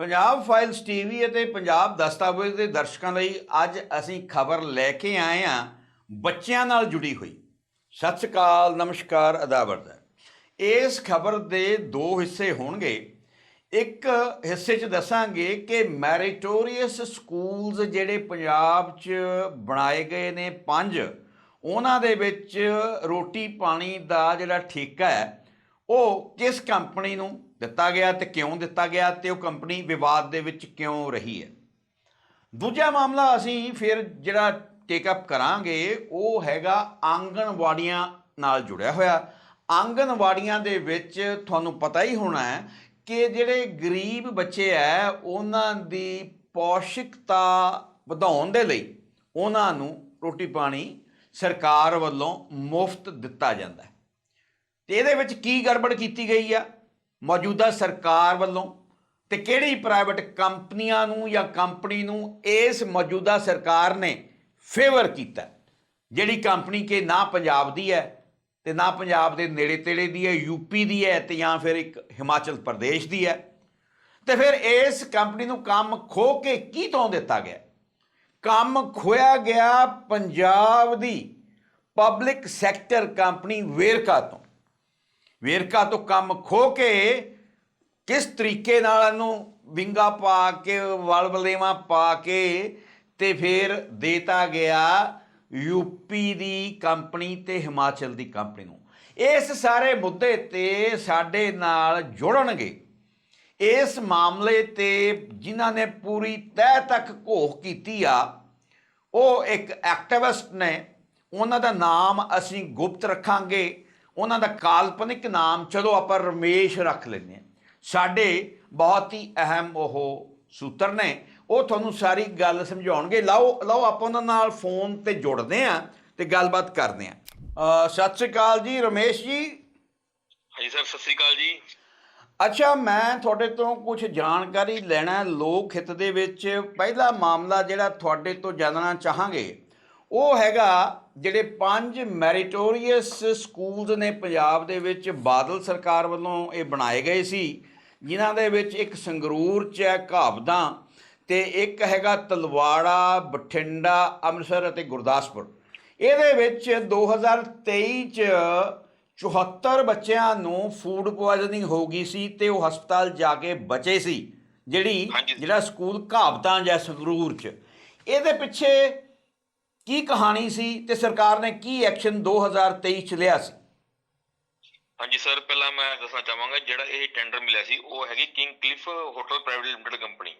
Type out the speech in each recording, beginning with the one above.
Punjab files TV ਅਤੇ ਪੰਜਾਬ ਦਸਤਾਵੇਜ਼ ਦੇ ਦਰਸ਼ਕਾਂ ਲਈ ਅੱਜ ਅਸੀਂ ਖਬਰ ਲੈ ਕੇ ਆਏ ਹਾਂ ਬੱਚਿਆਂ ਨਾਲ ਜੁੜੀ ਹੋਈ। ਸਤਿ ਸ਼੍ਰੀ ਅਕਾਲ, ਨਮਸਕਾਰ ਅਦਾਵਰਦ ਇਸ ਖਬਰ ਦੇ ਦੋ ਹਿੱਸੇ ਹੋਣਗੇ। ਇੱਕ ਹਿੱਸੇ 'ਚ ਦੱਸਾਂਗੇ ਕਿ ਮੈਰੀਟੋਰੀਅਸ ਸਕੂਲਸ ਜਿਹੜੇ ਪੰਜਾਬ 'ਚ ਬਣਾਏ ਗਏ ਨੇ ਪੰਜ, ਉਹਨਾਂ ਦੇ ਵਿੱਚ ਰੋਟੀ ਪਾਣੀ ਦਾ ਜਿਹੜਾ ਠੇਕਾ ਹੈ, ਉਹ ਕਿਸ ਕੰਪਨੀ ਨੂੰ ਦਿੱਤਾ ਗਿਆ ਤੇ ਕਿਉਂ ਦਿੱਤਾ ਗਿਆ ਤੇ ਉਹ ਕੰਪਨੀ ਵਿਵਾਦ ਦੇ ਵਿੱਚ ਕਿਉਂ ਰਹੀ ਹੈ? ਦੂਜਾ ਮਾਮਲਾ ਅਸੀਂ ਫਿਰ ਜਿਹੜਾ ਟੇਕ ਅਪ ਕਰਾਂਗੇ, ਉਹ ਹੈਗਾ ਆਂਗਣਵਾੜੀਆਂ ਨਾਲ ਜੁੜਿਆ ਹੋਇਆ। ਆਂਗਣਵਾੜੀਆਂ ਦੇ ਵਿੱਚ ਤੁਹਾਨੂੰ ਪਤਾ ਹੀ ਹੋਣਾ ਹੈ ਕਿ ਜਿਹੜੇ ਗਰੀਬ ਬੱਚੇ ਹੈ, ਉਹਨਾਂ ਦੀ ਪੌਸ਼ਿਕਤਾ ਵਧਾਉਣ ਦੇ ਲਈ ਉਹਨਾਂ ਨੂੰ ਰੋਟੀ ਪਾਣੀ ਸਰਕਾਰ ਵੱਲੋਂ ਮੁਫਤ ਦਿੱਤਾ ਜਾਂਦਾ ਹੈ। ਤੇ ਇਹਦੇ ਵਿੱਚ ਕੀ ਗੜਬੜ ਕੀਤੀ ਗਈ ਆ? ਮੌਜੂਦਾ ਸਰਕਾਰ ਵੱਲੋਂ ਤੇ ਕਿਹੜੀ ਪ੍ਰਾਈਵੇਟ ਕੰਪਨੀਆਂ ਨੂੰ ਜਾਂ ਕੰਪਨੀ ਨੂੰ ਇਸ ਮੌਜੂਦਾ ਸਰਕਾਰ ਨੇ ਫੇਵਰ ਕੀਤਾ? ਜਿਹੜੀ ਕੰਪਨੀ ਕਿ ਨਾ ਪੰਜਾਬ ਦੀ ਹੈ ਤੇ ਨਾ ਪੰਜਾਬ ਦੇ ਨੇੜੇ ਤੇੜੇ ਦੀ ਹੈ ਯੂਪੀ ਦੀ ਹੈ ਤੇ ਜਾਂ ਫਿਰ ਇੱਕ ਹਿਮਾਚਲ ਪ੍ਰਦੇਸ਼ ਦੀ ਹੈ, ਤੇ ਫਿਰ ਇਸ ਕੰਪਨੀ ਨੂੰ ਕੰਮ ਖੋ ਕੇ ਕੀ ਤੋਂ ਦਿੱਤਾ ਗਿਆ? ਕੰਮ ਖੋਇਆ ਗਿਆ ਪੰਜਾਬ ਦੀ ਪਬਲਿਕ ਸੈਕਟਰ ਕੰਪਨੀ ਵੇਰਕਾ ਤੋਂ। ਵੇਰਕਾ ਤੋਂ ਕੰਮ ਖੋ ਕੇ ਕਿਸ ਤਰੀਕੇ ਨਾਲ ਇਹਨੂੰ ਵਿੰਗਾ ਪਾ ਕੇ ਵਲਵਲੇਵਾ ਪਾ ਕੇ ਤੇ ਫਿਰ ਦੇਤਾ ਗਿਆ ਯੂਪੀ ਦੀ ਕੰਪਨੀ ਤੇ ਹਿਮਾਚਲ ਦੀ ਕੰਪਨੀ ਨੂੰ। ਇਸ ਸਾਰੇ ਮੁੱਦੇ ਤੇ ਸਾਡੇ ਨਾਲ ਜੁੜਨਗੇ। ਇਸ ਮਾਮਲੇ ਤੇ ਜਿਨ੍ਹਾਂ ਨੇ ਪੂਰੀ ਤਹਿ ਤੱਕ ਘੋਖ ਕੀਤੀ ਆ, ਉਹ ਇੱਕ ਐਕਟਿਵਿਸਟ ਨੇ। ਉਹਨਾਂ ਦਾ ਨਾਮ ਅਸੀਂ ਗੁਪਤ ਰੱਖਾਂਗੇ। ਉਹਨਾਂ ਦਾ ਕਾਲਪਨਿਕ ਨਾਮ ਚਲੋ ਆਪਾਂ ਰਮੇਸ਼ ਰੱਖ ਲੈਂਦੇ ਹਾਂ। ਸਾਡੇ ਬਹੁਤ ਹੀ ਅਹਿਮ ਉਹ ਸੂਤਰ ਨੇ ਉਹ ਤੁਹਾਨੂੰ ਸਾਰੀ ਗੱਲ ਸਮਝਾਉਣਗੇ। ਲਓ ਲਓ ਆਪਾਂ ਉਹਨਾਂ ਨਾਲ ਫੋਨ ਤੇ ਜੁੜਦੇ ਆਂ ਤੇ ਗੱਲਬਾਤ ਕਰਦੇ ਆਂ ਸਤਿ ਸ਼੍ਰੀ ਅਕਾਲ ਜੀ ਰਮੇਸ਼ ਜੀ। ਹਾਂਜੀ ਸਰ ਸਤਿ ਸ੍ਰੀ ਅਕਾਲ ਜੀ। ਅੱਛਾ ਮੈਂ ਤੁਹਾਡੇ ਤੋਂ ਕੁਝ ਜਾਣਕਾਰੀ ਲੈਣਾ ਲੋਕ ਹਿੱਤ ਦੇ ਵਿੱਚ ਪਹਿਲਾ ਮਾਮਲਾ ਜਿਹੜਾ ਤੁਹਾਡੇ ਤੋਂ ਜਾਣਨਾ ਚਾਹਾਂਗੇ। ਉਹ ਹੈਗਾ ਜਿਹੜੇ ਪੰਜ ਮੈਰੀਟੋਰੀਅਸ ਸਕੂਲਸ ਨੇ ਪੰਜਾਬ ਦੇ ਵਿੱਚ ਬਾਦਲ ਸਰਕਾਰ ਵੱਲੋਂ ਇਹ ਬਣਾਏ ਗਏ ਸੀ ਜਿਨ੍ਹਾਂ ਦੇ ਵਿੱਚ ਇੱਕ ਸੰਗਰੂਰ ਚ ਹੈ ਘਾਬਦਾਂ ਤੇ ਇੱਕ ਹੈਗਾ ਤਲਵਾੜਾ ਬਠਿੰਡਾ ਅੰਮ੍ਰਿਤਸਰ ਅਤੇ ਗੁਰਦਾਸਪੁਰ ਇਹਦੇ ਵਿੱਚ 2023 ਚ 74 ਬੱਚਿਆਂ ਨੂੰ ਫੂਡ ਪੋਇਜ਼ਨਿੰਗ ਹੋ ਗਈ ਸੀ ਤੇ ਉਹ ਹਸਪਤਾਲ ਜਾ ਕੇ ਬਚੇ ਸੀ ਜਿਹੜੀ। ਜਿਹੜਾ ਸਕੂਲ ਘਾਬਤਾਂ ਜਾਂ ਸੰਗਰੂਰ ਚ ਇਹਦੇ ਪਿੱਛੇ ਕੀ ਕਹਾਣੀ ਸੀ ਤੇ ਸਰਕਾਰ ਨੇ ਕੀ ਐਕਸ਼ਨ 2023 ਚ ਲਿਆ ਸੀ? ਹਾਂਜੀ ਸਰ ਪਹਿਲਾਂ ਮੈਂ ਦੱਸਣਾ ਚਾਹਾਂਗਾ ਜਿਹੜਾ ਇਹ ਟੈਂਡਰ ਮਿਲਿਆ ਸੀ ਉਹ ਹੈਗੀ King Cliff hotel private limited company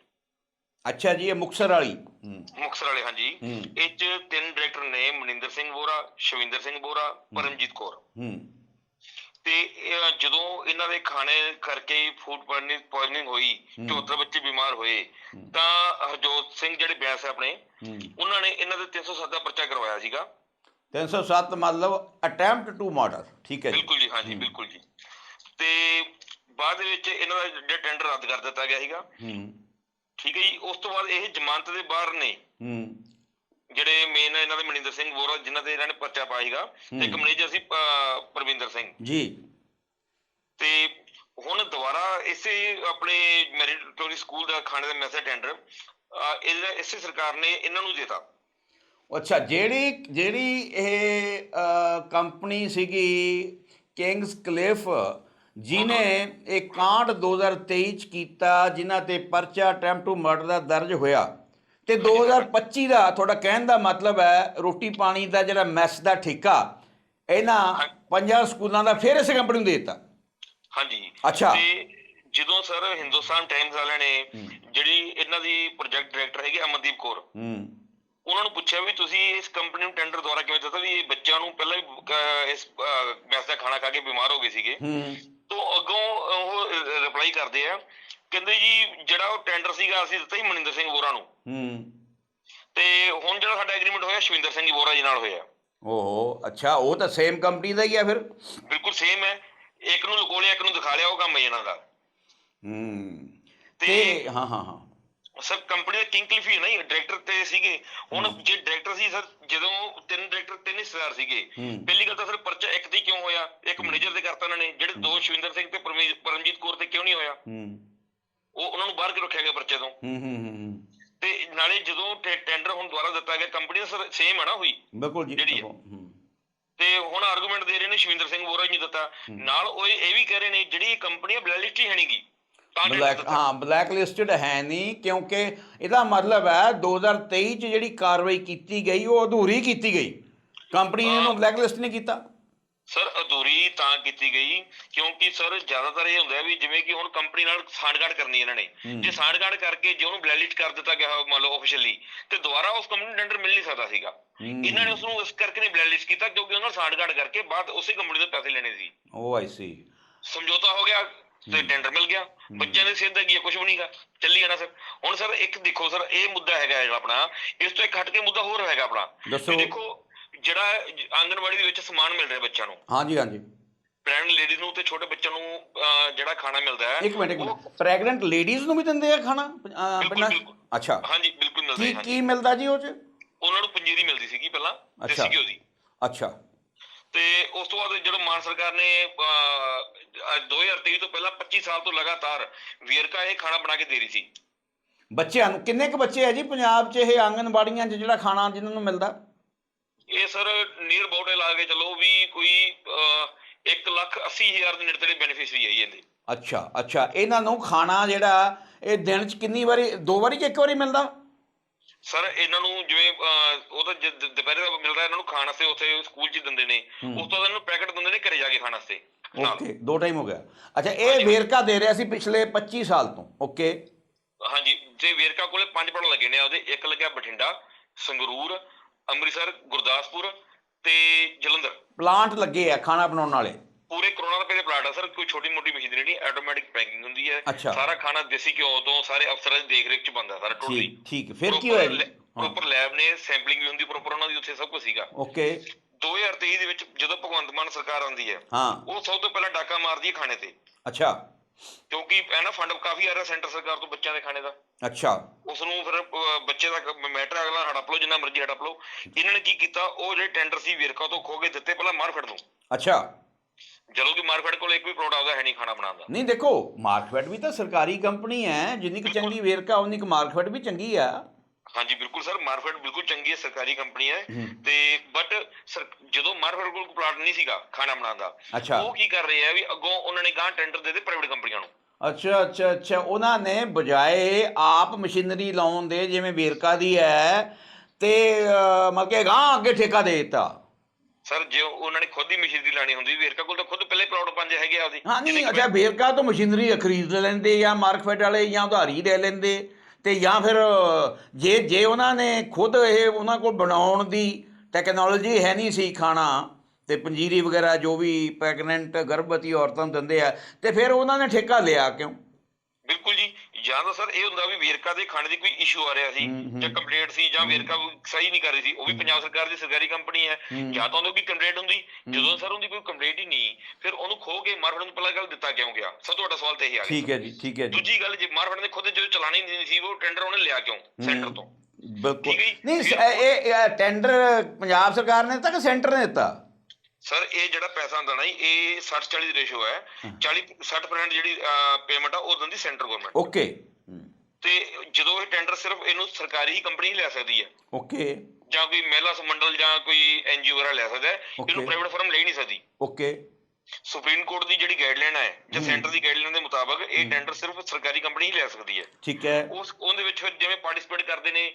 ਅੱਛਾ ਜੀ ਇਹ ਮੁਕਸਰ ਵਾਲੀ। ਹੂੰ, ਮੁਕਤਸਰ ਵਾਲੇ ਹਾਂਜੀ। ਇਹ ਚ ਤਿੰਨ ਡਾਇਰੈਕਟਰ ਨੇ ਮਨਿੰਦਰ ਸਿੰਘ ਬੋਰਾ ਸ਼ਵਿੰਦਰ ਸਿੰਘ ਬੋਰਾ ਪਰਮਜੀਤ ਕੌਰ। ਹੂੰ। ਤੇ ਜਦੋਂ ਇਹਨਾਂ ਦੇ ਖਾਣੇ ਕਰਕੇ ਫੂਡ ਪੋਇਜ਼ਨਿੰਗ ਹੋਈ 74 ਬੱਚੇ ਬਿਮਾਰ ਹੋਏ ਤਾਂ ਹਰਜੋਤ ਸਿੰਘ ਜਿਹੜੇ ਬੈਂਸ ਹੈ ਆਪਣੇ ਹੂੰ। ਉਹਨਾਂ ਨੇ ਇਹਨਾਂ ਦੇ 307 ਦਾ ਪਰਚਾ ਕਰਵਾਇਆ ਸੀਗਾ। 307 ਮਤਲਬ ਅਟੈਂਪਟ ਟੂ ਮਰਡਰ ਠੀਕ ਹੈ ਜੀ। ਬਿਲਕੁਲ ਜੀ ਹਾਂਜੀ ਬਿਲਕੁਲ ਜੀ। ਤੇ ਬਾਅਦ ਵਿੱਚ ਇਹਨਾਂ ਦਾ ਜਿਹੜਾ ਟੈਂਡਰ ਰੱਦ ਕਰ ਦਿੱਤਾ ਗਿਆ ਸੀਗਾ। ਹੂੰ। ਠੀਕ ਹੈ ਜੀ ਉਸ ਤੋਂ ਬਾਅਦ ਇਹ ਜ਼ਮਾਨਤ ਦੇ ਬਾਹਰ ਨੇ। ਹੂੰ। ਜਿਹੜੇ ਮੇਨ ਇਹਨਾਂ ਦੇ ਮਨਿੰਦਰ ਸਿੰਘ ਬੋਰਾ ਜਿਨ੍ਹਾਂ ਤੇ ਇਹਨਾਂ ਨੇ ਪਰਚਾ ਪਾਇਆ ਸੀਗਾ ਤੇ ਇੱਕ ਮੈਨੇਜਰ ਸੀ ਪਰਵਿੰਦਰ ਸਿੰਘ। ਜੀ। ਤੇ ਹੁਣ ਦੁਬਾਰਾ ਇਸੇ ਆਪਣੇ ਮੈਰਿਟੋਰੀ ਸਕੂਲ ਦਾ ਖਾਣੇ ਦਾ ਮੈਸੇਜ ਟੈਂਡਰ ਇਹਦਾ ਇਸੇ ਸਰਕਾਰ ਨੇ ਇਹਨਾਂ ਨੂੰ ਦਿੱਤਾ। ਅੱਛਾ ਜਿਹੜੀ ਜਿਹੜੀ ਇਹ ਕੰਪਨੀ ਸੀਗੀ ਕਿੰਗਸ ਕਲਿਫ ਜਿਨੇ ਇਹ ਕਾਂਡ 2023 ਚ ਕੀਤਾ ਜਿਨ੍ਹਾਂ ਤੇ ਪਰਚਾ ਅਟੈਂਪਟ ਟੂ ਮਰਡਰ ਦਾ ਦਰਜ ਹੋਇਆ। ਤੇ 2025 ਦਾ ਤੁਹਾਡਾ ਕਹਿਣ ਦਾ ਮਤਲਬ ਹੈ ਰੋਟੀ ਪਾਣੀ ਦਾ ਜਿਹੜਾ ਮੈਸ ਦਾ ਠੇਕਾ ਇਹਨਾਂ ਪੰਜਾਂ ਸਕੂਲਾਂ ਦਾ ਫਿਰ ਇਸ ਕੰਪਨੀ ਨੂੰ ਦੇ ਦਿੱਤਾ। ਹਾਂਜੀ। ਅੱਛਾ। ਤੇ ਜਦੋਂ ਸਰ ਹਿੰਦੁਸਤਾਨ ਟਾਈਮਸ ਵਾਲਿਆਂ ਨੇ ਜਿਹੜੀ ਇਹਨਾਂ ਦੀ ਪ੍ਰੋਜੈਕਟ ਡਾਇਰੈਕਟਰ ਹੈਗੇ ਅਮਨਦੀਪ ਕੌਰ ਹੂੰ। ਉਹਨਾਂ ਨੂੰ ਪੁੱਛਿਆ ਵੀ ਤੁਸੀਂ ਇਸ ਕੰਪਨੀ ਨੂੰ ਟੈਂਡਰ ਦੁਆਰਾ ਕਿਵੇਂ ਦਿੱਤਾ ਵੀ ਇਹ ਬੱਚਿਆਂ ਨੂੰ ਪਹਿਲਾਂ ਹੀ ਇਸ ਮੈਸ ਦਾ ਖਾਣਾ ਖਾ ਕੇ ਬਿਮਾਰ ਹੋ ਗਏ ਸੀਗੇ। ਹੂੰ। ਤੋਂ ਅੱਗੋਂ ਉਹ ਰਿਪਲਾਈ ਕਰਦੇ ਆ ਕਹਿੰਦੇ ਜੀ ਜਿਹੜਾ ਉਹ ਟੈਂਡਰ ਸੀਗਾ ਅਸੀਂ ਦਿੱਤਾ ਹੀ ਮਨਿੰਦਰ ਸਿੰਘ ਬੋਰਾ ਨੂੰ। ਹੂੰ। ਤੇ ਹੁਣ ਜਿਹੜਾ ਸਾਡਾ ਐਗਰੀਮੈਂਟ ਹੋਇਆ ਸ਼ਵਿੰਦਰ ਸਿੰਘ ਜੀ ਬੋਰਾ ਜੀ ਨਾਲ ਹੋਇਆ। ਓਹੋ ਅੱਛਾ ਉਹ ਤਾਂ ਸੇਮ ਕੰਪਨੀ ਦਾ ਹੀ ਆ ਫਿਰ? ਬਿਲਕੁਲ ਸੇਮ ਹੈ। ਇੱਕ ਨੂੰ ਲੁਕੋ ਲਿਆ ਇੱਕ ਨੂੰ ਦਿਖਾ ਲਿਆ ਉਹ ਕੰਮ ਹੈ ਇਹਨਾਂ ਦਾ। ਹੂੰ। ਤੇ ਹਾਂ ਹਾਂ ਹਾਂ। ਸਰ ਕੰਪਨੀ ਦਾ ਕਿੰਗ ਕਲਿਫ ਹੀ ਹੈ ਨਾ ਡਾਇਰੈਕਟਰ ਤੇ ਸੀਗੇ। ਹੁਣ ਜੇ ਡਾਇਰੈਕਟਰ ਸੀ ਸਰ ਜਦੋਂ ਤਿੰਨ ਡਾਇਰੈਕਟਰ ਤਿੰਨ ਹਿੱਸੇਦਾਰ ਸੀਗੇ। ਪਹਿਲੀ ਗੱਲ ਤਾਂ ਸਰ ਪਰਚਾ ਇੱਕ ਤੇ ਕਿਉਂ ਹੋਇਆ? ਇੱਕ ਮੈਨੇਜਰ ਦੇ ਕਰਤਾ ਉਹਨਾਂ ਨੇ। ਜਿਹੜੇ ਦੋ ਸ਼ਵਿੰਦਰ ਸਿੰਘ ਤੇ ਪਰਮੀ- ਪਰਮਜੀਤ ਕੌਰ ਤੇ ਕਿਉਂ ਨਹੀਂ ਹੋਇਆ? ਹੂੰ। ਉਹ ਉਹਨਾਂ ਨੂੰ ਬਾਹਰ ਕਿਉਂ ਰੱਖਿਆ ਗਿਆ ਬੱਚੇ ਤੋਂ? ਹੂੰ ਹੂੰ ਹੂੰ। ਤੇ ਨਾਲੇ ਜਦੋਂ ਟੈਂਡਰ ਹੁਣ ਦੁਬਾਰਾ ਦਿੱਤਾ ਗਿਆ ਕੰਪਨੀ ਦਾ ਸਰ ਸੇਮ ਹੈ ਨਾ ਹੋਈ ਬਿਲਕੁਲ ਜੀ ਜਿਹੜੀ ਹੈ। ਤੇ ਹੁਣ ਆਰਗੂਮੈਂਟ ਦੇ ਰਹੇ ਨੇ ਸ਼ਵਿੰਦਰ ਸਿੰਘ ਵੋਰਾ ਜੀ ਦਿੱਤਾ। ਨਾਲ ਉਹ ਇਹ ਵੀ ਕਹਿ ਰਹੇ ਨੇ ਜਿਹੜੀ ਕੰਪਨੀ ਹੈ ਬਲੈਲਿਸਟ ਹੀ ਹੈ ਨਹੀਂਗੀ ਤਾਂ tender ਬਲੈਕ। ਹਾਂ ਬਲੈਕ ਲਿਸਟਡ ਹੈ ਨਹੀਂ ਕਿਉਂਕਿ ਇਹਦਾ ਮਤਲਬ ਹੈ 2023 ਚ ਜਿਹੜੀ ਕਾਰਵਾਈ ਕੀਤੀ ਗਈ ਉਹ ਅਧੂਰੀ ਕੀਤੀ ਗਈ। ਕੰਪਨੀ ਨੇ ਇਹਨੂੰ ਬਲੈਕ ਲਿਸਟ ਨਹੀਂ ਕੀਤਾ। ਸਰ ਅਧੂਰੀ ਤਾਂ ਕੀਤੀ ਗਈ ਕਿਉਂਕਿ ਸਰ ਜ਼ਿਆਦਾਤਰ ਇਹ ਹੁੰਦਾ ਵੀ ਜਿਵੇਂ ਕਿ ਹੁਣ ਕੰਪਨੀ ਨਾਲ ਸਾਂਠਗਾਂਠ ਕਰਨੀ ਇਹਨਾਂ ਨੇ। ਜੇ ਸਾਂਠਗਾਂਠ ਕਰਕੇ ਜੇ ਉਹਨੂੰ ਬਲੈਲਿਸਟ ਕਰ ਦਿੱਤਾ ਗਿਆ ਮੰਨ ਲਓ ਆਫੀਸ਼ੀਅਲੀ ਤੇ ਦੁਬਾਰਾ ਉਸ ਕੰਪਨੀ ਨੂੰ ਟੈਂਡਰ ਮਿਲ ਨਹੀਂ ਸਕਦਾ ਸੀਗਾ। ਇਹਨਾਂ ਨੇ ਉਸ ਨੂੰ ਇਸ ਕਰਕੇ ਨਹੀਂ ਬਲੈਲਿਸਟ ਕੀਤਾ ਕਿਉਂਕਿ ਉਹਨਾਂ ਸਾਂਠਗਾਂਠ ਕਰਕੇ ਬਾਅਦ ਉਸੇ ਕੰਪਨੀ ਤੋਂ ਪੈਸੇ ਲੈਣੇ ਸੀ। ਉਹ ਆਈ ਸੀ ਸਮਝੌਤਾ ਹੋ ਗਿਆ ਤੇ ਟੈਂਡਰ ਮਿਲ ਗਿਆ। ਬੱਚਿਆਂ ਦੇ ਸਿਰ ਦਾ ਕੀ ਹੈ ਕੁਝ ਵੀ ਨਹੀਂਗਾ ਚੱਲੀ ਜਾਣਾ ਸਰ। ਹੁਣ ਸਰ ਇੱਕ ਦੇਖੋ ਸਰ ਇਹ ਮੁੱਦਾ ਹੈਗਾ ਜਿਹੜਾ ਆਪਣਾ ਇਸ ਤੋਂ ਇੱਕ ਹਟ ਕੇ ਮੁੱਦਾ ਹੋਰ ਹੈਗਾ ਆਪਣਾ। ਦੇਖੋ ਜਿਹੜਾ ਆਂਗਣਵਾੜੀ ਦੇ ਵਿੱਚ ਸਮਾਨ ਮਿਲ ਰਿਹਾ ਬੱਚਿਆਂ ਨੂੰ। ਹਾਂਜੀ ਹਾਂਜੀ। ਪ੍ਰੈਗਨੈਂਟ ਲੇਡੀਜ਼ ਨੂੰ ਤੇ ਛੋਟੇ ਬੱਚਿਆਂ ਨੂੰ ਅਹ, ਜਿਹੜਾ ਖਾਣਾ ਮਿਲਦਾ ਹੈ। ਇੱਕ ਮਿੰਟ ਇੱਕ ਉਹ- ਮਿੰਟ ਪ੍ਰੈਗਨੈਂਟ ਲੇਡੀਜ਼ ਨੂੰ ਵੀ ਦਿੰਦੇ ਆ ਖਾਣਾ? ਅਹ, ਬਿਲਕੁਲ, ਪਿੰਡਾਂ। ਅੱਛਾ। ਹਾਂਜੀ ਬਿਲਕੁਲ ਮਿਲਦਾ ਕੀ ਹੈ ਹਾਂਜੀ। ਕੀ ਮਿਲਦਾ ਜੀ ਉਹ ਚ? ਉਹਨਾਂ ਨੂੰ ਪੰਜੀਰੀ ਮਿਲਦੀ ਸੀਗੀ ਪਹਿਲਾਂ ਅੱਛਾ। ਦੇਸੀ ਘਿਓ ਦੀ। ਅੱਛਾ। ਤੇ ਉਸ ਤੋਂ ਬਾਅਦ ਜਦੋਂ ਮਾਨ ਸਰਕਾਰ ਨੇ ਅਹ, ਅੱਜ 2023 ਤੋਂ ਪਹਿਲਾਂ 25 ਸਾਲ ਤੋਂ ਲਗਾਤਾਰ ਵੇਰਕਾ ਇਹ ਖਾਣਾ ਬਣਾ ਕੇ ਦੇ ਰਹੀ ਸੀ। ਬੱਚਿਆਂ ਨੂੰ ਕਿੰਨੇ ਕੁ ਬੱਚੇ ਆ ਜੀ ਪੰਜਾਬ 'ਚ ਇਹ ਆਂਗਨਵਾੜੀਆਂ 'ਚ ਜਿਹੜਾ ਖਾਣਾ ਜਿਨ੍ਹਾਂ ਨੂੰ ਮਿਲਦਾ? ਇਹ ਸਰ ਨੀਅਰ ਅਬਾਊਟ ਲਾ ਕੇ ਚਲੋ ਵੀ ਕੋਈ 1 ਲੱਖ 80 ਹਜ਼ਾਰ ਦੇ ਨੇੜੇ ਬੈਨੀਫਿਸ਼ਰੀ ਹੈ ਜੀ ਇਹਦੇ। ਅੱਛਾ ਅੱਛਾ। ਇਹਨਾਂ ਨੂੰ ਖਾਣਾ ਜਿਹੜਾ ਇਹ ਦਿਨ 'ਚ ਕਿੰਨੀ ਵਾਰੀ ਦੋ ਵਾਰੀ ਕਿ ਇੱਕ ਵਾਰੀ ਮਿਲਦਾ? ਸਰ ਇਹਨਾਂ ਨੂੰ ਜਿਵੇਂ ਉਹ ਤਾਂ ਜ- ਦੁਪਹਿਰੇ ਦਾ ਮਿਲਦਾ ਇਹਨਾਂ ਨੂੰ ਖਾਣ ਵਾਸਤੇ ਉੱਥੇ ਸਕੂਲ 'ਚ ਦਿੰਦੇ ਨੇ। ਉਸ ਤੋਂ ਬਾਅਦ ਇਹਨਾਂ ਨੂੰ ਪੈਕਟ ਦਿੰਦੇ ਨੇ ਘਰੇ ਜਾ ਕੇ ਖਾਣ ਵਾਸਤੇ। ਓਕੇ ਦੋ ਟਾਈਮ ਹੋ ਗਿਆ। ਅੱਛਾ ਇਹ ਵੇਰਕਾ ਦੇ ਰਿਹਾ ਸੀ ਪਿਛਲੇ 25 ਸਾਲ ਤੋਂ ਓਕੇ? ਹਾਂਜੀ ਤੇ ਵੇਰਕਾ ਕੋਲੇ ਪੰਜ ਪੜ ਲੱਗੇ ਨੇ ਉਹਦੇ ਇੱਕ ਲੱਗਿਆ ਬਠਿੰਡਾ ਸੰਗਰੂਰ ਅੰਮ੍ਰਿਤਸਰ ਗੁਰਦਾਸਪੁਰ ਤੇ ਜਲੰਧਰ। ਪਲਾਂਟ ਲੱਗੇ ਆ ਖਾਣਾ ਬਣਾਉਣ ਵਾਲੇ। ਪੂਰੇ ਕਰੋਨਾ ਰੁਪਏ ਦੇ ਪਲਾਟ ਆ ਸਰ? ਕੋਈ ਛੋਟੀ ਮੋਟੀ ਮਸ਼ੀਨਰੀ ਨਹੀਂ ਆਟੋਮੈਟਿਕ ਪੈਕਿੰਗ ਹੁੰਦੀ ਹੈ। ਸਾਰਾ ਖਾਣਾ ਦੇਸੀ ਘਿਓ ਤੋਂ ਸਾਰੇ ਅਫਸਰਾਂ ਦੀ ਦੇਖ ਰੇਖ ਚ ਬੰਦਾ ਸਾਰਾ ਟੋਟਲੀ ਠੀਕ ਫਿਰ ਕੀ ਹੋਇਆ ਪ੍ਰੋਪਰ ਲੈਬ ਨੇ ਸੈਂਪਲਿੰਗ ਵੀ ਹੁੰਦੀ ਪ੍ਰੋਪਰ ਉਹਨਾਂ ਦੀ ਉੱਥੇ ਸਭ ਕੁਝ ਸੀਗਾ। ਓਕੇ 2023 ਦੇ ਵਿੱਚ ਜਦੋਂ ਭਗਵੰਤ ਮਾਨ ਸਰਕਾਰ ਆਉਂਦੀ ਹੈ ਹਾਂ। ਉਹ ਸਭ ਤੋਂ ਪਹਿਲਾਂ ਡਾਕਾ ਮਾਰਦੀ ਹੈ ਖਾਣੇ ਤੇ। ਅੱਛਾ। ਕਿਉਂਕਿ ਇਹ ਨਾ ਫੰਡ ਕਾਫੀ ਆ ਰਿਹਾ ਸੈਂਟਰ ਸਰਕਾਰ ਤੋਂ ਬੱਚਿਆਂ ਦੇ ਖਾਣੇ ਦਾ। ਅੱਛਾ। ਉਸ ਨੂੰ ਫਿਰ ਅਹ, ਬੱਚੇ ਦਾ ਮੈਟਰ ਅਗਲਾ ਹੜਪ ਲਓ ਜਿੰਨਾ ਮਰਜ਼ੀ ਹੜਪ ਲਓ। ਇਹਨਾਂ ਨੇ ਕੀ ਕੀਤਾ? ਉਹ ਜਿਹੜੇ ਟੈਂਡਰ ਸੀ ਵੇਰਕਾ ਤੋਂ ਖੋ ਕੇ ਦਿੱਤੇ ਪਹਿਲਾਂ ਮਾਰਫੜ ਨੂੰ ਅੱਛਾ। ਜਦੋਂ ਕਿ ਮਾਰਫੜ ਕੋਲ ਇੱਕ ਵੀ ਪ੍ਰੋਡਕਟ ਆਉਂਦਾ ਹੈ ਨਹੀਂ ਖਾਣਾ ਬਣਾਉਣ ਦਾ। ਨਹੀਂ ਦੇਖੋ ਮਾਰਕਫੈਟ ਵੀ ਤਾਂ ਸਰਕਾਰੀ ਕੰਪਨੀ ਹੈ ਜਿੰਨੀ ਕੁ ਚੰਗੀ ਵੇਰਕਾ ਉਨੀ ਕੁ ਮਾਰਕਫੈਟ ਵੀ ਚੰਗੀ ਆ। ਹਾਂਜੀ ਬਿਲਕੁਲ ਸਰ ਮਾਰਫੜ ਬਿਲਕੁਲ ਚੰਗੀ ਹੈ ਸਰਕਾਰੀ ਕੰਪਨੀ ਹੈ। ਤੇ ਬਟ ਜਦੋਂ ਮਾਰਫੜ ਕੋਲ ਪਲਾਟ ਨਹੀਂ ਸੀਗਾ ਖਾਣਾ ਬਣਾਉਣ ਦਾ। ਉਹ ਕੀ ਕਰ ਰਹੇ ਆ ਵੀ ਅੱਗੋਂ ਉਹਨਾਂ ਨੇ ਗਾਂ ਟੈਂਡਰ ਦੇ ਦੇ ਪ੍ਰਾਈਵੇਟ ਕੰਪਨੀਆਂ ਨੂੰ। ਅੱਛਾ ਅੱਛਾ ਅੱਛਾ। ਉਹਨਾਂ ਨੇ ਬਜਾਏ ਆਪ ਮਸ਼ੀਨਰੀ ਲਾਉਣ ਦੇ ਜਿਵੇਂ ਵੇਰਕਾ ਦੀ ਹੈ ਤੇ ਮਤਲਬ ਕਿ ਗਾਂ ਅੱਗੇ ਠੇਕਾ ਦੇ ਦਿੱਤਾ। ਸਰ ਜੇ ਉਹਨਾਂ ਨੇ ਖੁਦ ਹੀ ਮਸ਼ੀਨਰੀ ਲਾਣੀ ਹੁੰਦੀ ਵੇਰਕਾ ਕੋਲ ਤਾਂ ਖੁਦ ਪਹਿਲੇ ਪਲਾਟ ਪੰਜ ਹੈਗੇ ਆ ਉਹਦੇ। ਹਾਂ ਨਹੀਂ ਅੱਛਾ ਵੇਰਕਾ ਤੋਂ ਮਸ਼ੀਨਰੀ ਖਰੀਦ ਲੈਂਦੇ ਜਾਂ ਮਾਰਕਫੈਟ ਵਾਲੇ ਜਾਂ ਉਧਾਰੀ ਲੈ ਲੈਂਦੇ। ਤੇ ਜਾਂ ਫਿਰ, ਜੇ ਜੇ ਉਹਨਾਂ ਨੇ ਖੁਦ ਇਹ ਉਹਨਾਂ ਕੋਲ ਬਣਾਉਣ ਦੀ ਟੈਕਨੋਲੋਜੀ ਹੈ ਨਹੀਂ ਸੀ ਖਾਣਾ, ਤੇ ਪੰਜੀਰੀ ਵਗੈਰਾ ਜੋ ਵੀ ਪ੍ਰੈਗਨੈਂਟ ਗਰਭਵਤੀ ਔਰਤਾਂ ਨੂੰ ਦਿੰਦੇ ਆ, ਤੇ ਫਿਰ ਉਹਨਾਂ ਨੇ ਠੇਕਾ ਲਿਆ ਕਿਉਂ? ਜੀ ਜਾਂ ਤਾਂ ਸਰ ਇਹ ਹੁੰਦਾ ਵੀ ਵੇਰਕਾ ਦੇ ਖਾਣੇ ਦੀ ਕੋਈ ਇਸ਼ੂ ਆ ਰਿਹਾ ਸੀ ਜਾਂ ਕੰਪਲੇਂਟ ਸੀ ਜਾਂ ਵੇਰਕਾ ਸਹੀ ਨਹੀਂ ਕਰ ਰਹੀ ਸੀ ਉਹ ਵੀ ਪੰਜਾਬ ਸਰਕਾਰ ਦੀ ਸਰਕਾਰੀ ਕੰਪਨੀ ਹੈ ਜਾਂ ਤਾਂ ਉਹਦੀ ਕੋਈ ਕੰਪਲੇਂਟ ਹੁੰਦੀ ਜਦੋਂ ਸਰ ਉਹਦੀ ਕੋਈ ਕੰਪਲੇਂਟ ਹੀ ਨਹੀਂ ਫਿਰ ਉਹਨੂੰ ਖੋ ਕੇ ਮਾਰਫੜ ਨੂੰ ਪਹਿਲਾਂ ਗੱਲ ਦਿੱਤਾ ਕਿਉਂ ਗਿਆ? ਸਭ ਤੋਂ ਵੱਡਾ ਸਵਾਲ ਤੇ ਇਹ ਆ ਗਿਆ। ਠੀਕ ਹੈ ਜੀ ਠੀਕ ਹੈ ਜੀ। ਦੂਜੀ ਗੱਲ ਜੇ ਮਾਰਫੜ ਨੇ ਖੁਦ ਜਦੋਂ ਚਲਾਣੀ ਨਹੀਂ ਸੀ ਉਹ ਟੈਂਡਰ ਉਹਨੇ ਲਿਆ ਕਿਉਂ? ਸੈਂਟਰ ਤੋਂ। ਬਿਲਕੁਲ। ਜੀ। ਨਹੀਂ ਇਹ ਟੈਂਡਰ ਪੰਜਾਬ ਸਰਕਾਰ ਨੇ ਦਿੱਤਾ ਕਿ ਸੈਂਟਰ ਨੇ ਦਿੱਤਾ? ਸਰ ਇਹ ਜਿਹੜਾ ਪੈਸਾ ਆਉਂਦਾ ਨਾ ਜੀ, ਇਹ 60 40 ਦੀ ਰੇਸ਼ੋ ਹੈ। 40 60% ਜਿਹੜੀ ਪੇਮੈਂਟ ਆ ਉਹ ਦਿੰਦੀ ਸੈਂਟਰ ਗਵਰਨਮੈਂਟ ਓਕੇ ਤੇ ਜਦੋਂ ਇਹ ਟੈਂਡਰ ਸਿਰਫ ਇਹਨੂੰ ਸਰਕਾਰੀ ਹੀ ਕੰਪਨੀ ਲੈ ਸਕਦੀ ਹੈ। ਓਕੇ ਜਾਂ ਕੋਈ ਮਹਿਲਾ ਸਮੰਡਲ ਜਾਂ ਕੋਈ ਐਨਜੀਓ ਵਗੈਰਾ ਲੈ ਸਕਦਾ ਹੈ। ਇਹਨੂੰ Okay. ਪ੍ਰਾਈਵੇਟ ਫਰਮ ਲੈ ਹੀ ਨਹੀਂ ਸਕਦੀ। ਓਕੇ ਸੁਪਰੀਮ ਕੋਰਟ ਦੀ ਜਿਹੜੀ ਗਾਈਡਲਾਈਨ ਹੈ ਜਾਂ ਸੈਂਟਰ ਦੀ ਗਾਈਡਲਾਈਨ ਦੇ ਮੁਤਾਬਕ ਇਹ ਟੈਂਡਰ ਸਿਰਫ ਸਰਕਾਰੀ ਕੰਪਨੀ ਹੀ ਲੈ ਸਕਦੀ ਹੈ। ਠੀਕ ਹੈ। ਉਸ ਉਹਦੇ ਵਿੱਚ ਜਿਵੇਂ ਪਾਰਟਿਸਿਪੇਟ ਕਰਦੇ ਨੇ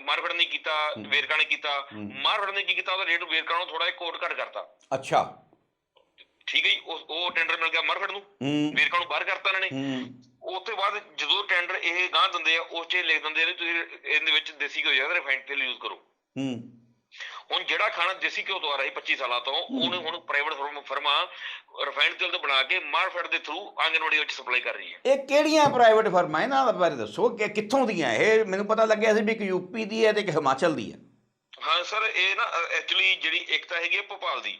ਮਾਰਵੜ ਨੇ ਕੀਤਾ ਵੇਰਕਾ ਨੇ ਕੀਤਾ ਮਾਰਵੜ ਨੇ ਕੀ ਕੀਤਾ ਉਹਦਾ ਰੇਟ ਵੇਰਕਾ ਨੂੰ ਥੋੜਾ ਜਿਹਾ ਕੋਟ ਘੱਟ ਕਰਤਾ। ਅੱਛਾ। ਠੀਕ ਹੈ ਉਸ ਉਹ ਟੈਂਡਰ ਮਿਲ ਗਿਆ ਮਾਰਵੜ ਨੂੰ ਵੇਰਕਾ ਨੂੰ ਬਾਹਰ ਕਰਤਾ ਇਹਨਾਂ ਨੇ। ਉਸ ਤੋਂ ਬਾਅਦ ਜਦੋਂ ਟੈਂਡਰ ਇਹ ਗਾਂ ਦਿੰਦੇ ਆ ਉਸ 'ਚ ਲਿਖ ਦਿੰਦੇ ਨੇ ਤੁਸੀਂ ਇਹਦੇ ਵਿੱਚ ਦੇਸੀ ਘਿਓ ਜਾਂ ਰਿਫਾਈਨਡ ਤੇਲ ਯੂਜ਼ ਕਰੋ। ਹੂੰ। ਹੁਣ ਜਿਹੜਾ ਖਾਣਾ ਦੇਸੀ ਘਿਓ ਤੋਂ ਆ ਰਿਹਾ ਸੀ 25 ਸਾਲਾਂ ਤੋਂ ਉਹਨੇ ਹੁਣ ਪ੍ਰਾਈਵੇਟ ਫਰਮਾਂ ਰਿਫਾਈਨਡ ਤੇਲ ਤੋਂ ਬਣਾ ਕੇ ਮਾਰਫੈਟ ਦੇ ਥਰੂ ਆਂਗਨਵਾੜੀ ਵਿੱਚ ਸਪਲਾਈ ਕਰ ਰਹੀ ਹੈ। ਇਹ ਕਿਹੜੀਆਂ ਪ੍ਰਾਈਵੇਟ ਫਰਮਾਂ ਇਹਨਾਂ ਦਾ ਬਾਰੇ ਦੱਸੋ? ਕਿ ਕਿੱਥੋਂ ਦੀਆਂ? ਇਹ ਮੈਨੂੰ ਪਤਾ ਲੱਗਿਆ ਸੀ ਵੀ ਇੱਕ ਯੂਪੀ ਦੀ ਹੈ ਤੇ ਇੱਕ ਹਿਮਾਚਲ ਦੀ ਹੈ। ਹਾਂ ਸਰ ਇਹ ਨਾ ਐਕਚੁਅਲੀ ਜਿਹੜੀ ਇੱਕ ਤਾਂ ਹੈਗੀ ਹੈ ਭੋਪਾਲ ਦੀ।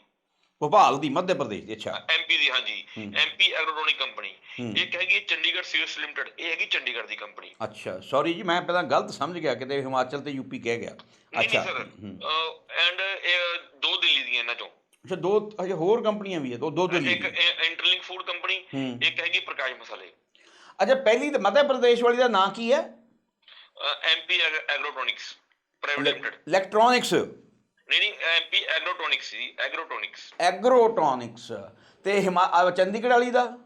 ਭੋਪਾਲ ਦੀ ਮੱਧ ਪ੍ਰਦੇਸ਼ ਦੀ ਅੱਛਾ। ਐਮਪੀ ਦੀ ਹਾਂਜੀ। MP agronomic company. ਇੱਕ ਹੈਗੀ ਚੰਡੀਗੜ੍ਹ ਸੀਵਰਸ ਲਿਮਟਿਡ। ਇਹ ਹੈਗੀ ਚੰਡੀਗੜ੍ਹ ਦੀ ਕੰਪਨੀ। ਅੱਛਾ ਸੌਰੀ ਜੀ ਮੈਂ ਪਹਿਲਾਂ ਗਲਤ ਸਮਝ ਗਿਆ ਕਿਤੇ ਹਿਮਾਚਲ ਤੇ ਯੂਪੀ ਕਹਿ ਗਿਆ। ਅੱਛਾ ਐਂਡ ਦੋ ਦਿੱਲੀ ਦੀਆਂ ਇਹਨਾਂ ਚੋਂ। ਅੱਛਾ ਦੋ ਅਜੇ ਹੋਰ ਕੰਪਨੀਆਂ ਵੀ ਹੈ ਦੋ ਦੋ ਦਿੱਲੀ ਇੱਕ। Interlink food company. ਇੱਕ ਹੈਗੀ ਪ੍ਰਕਾਸ਼ ਮਸਾਲੇ। ਅੱਛਾ ਪਹਿਲੀ ਤਾਂ ਮੱਧ ਪ੍ਰਦੇਸ਼ ਵਾਲੀ ਦਾ ਨਾਂ ਕੀ ਹੈ? MP agrotronics private limited. Electronics. ਨਹੀਂ ਨਹੀਂ ਐਮਪੀ ਐਗਰੋਟ੍ਰੋਨਿਕਸ ਜੀ ਐਗਰੋਟ੍ਰੋਨਿਕਸ ਐਗਰੋਟ੍ਰੋਨਿਕਸ ਤੇ ਹਿਮਾ ਅਹ ਚੰਡੀਗੜ੍ਹ ਵਾਲੀ ਦਾ?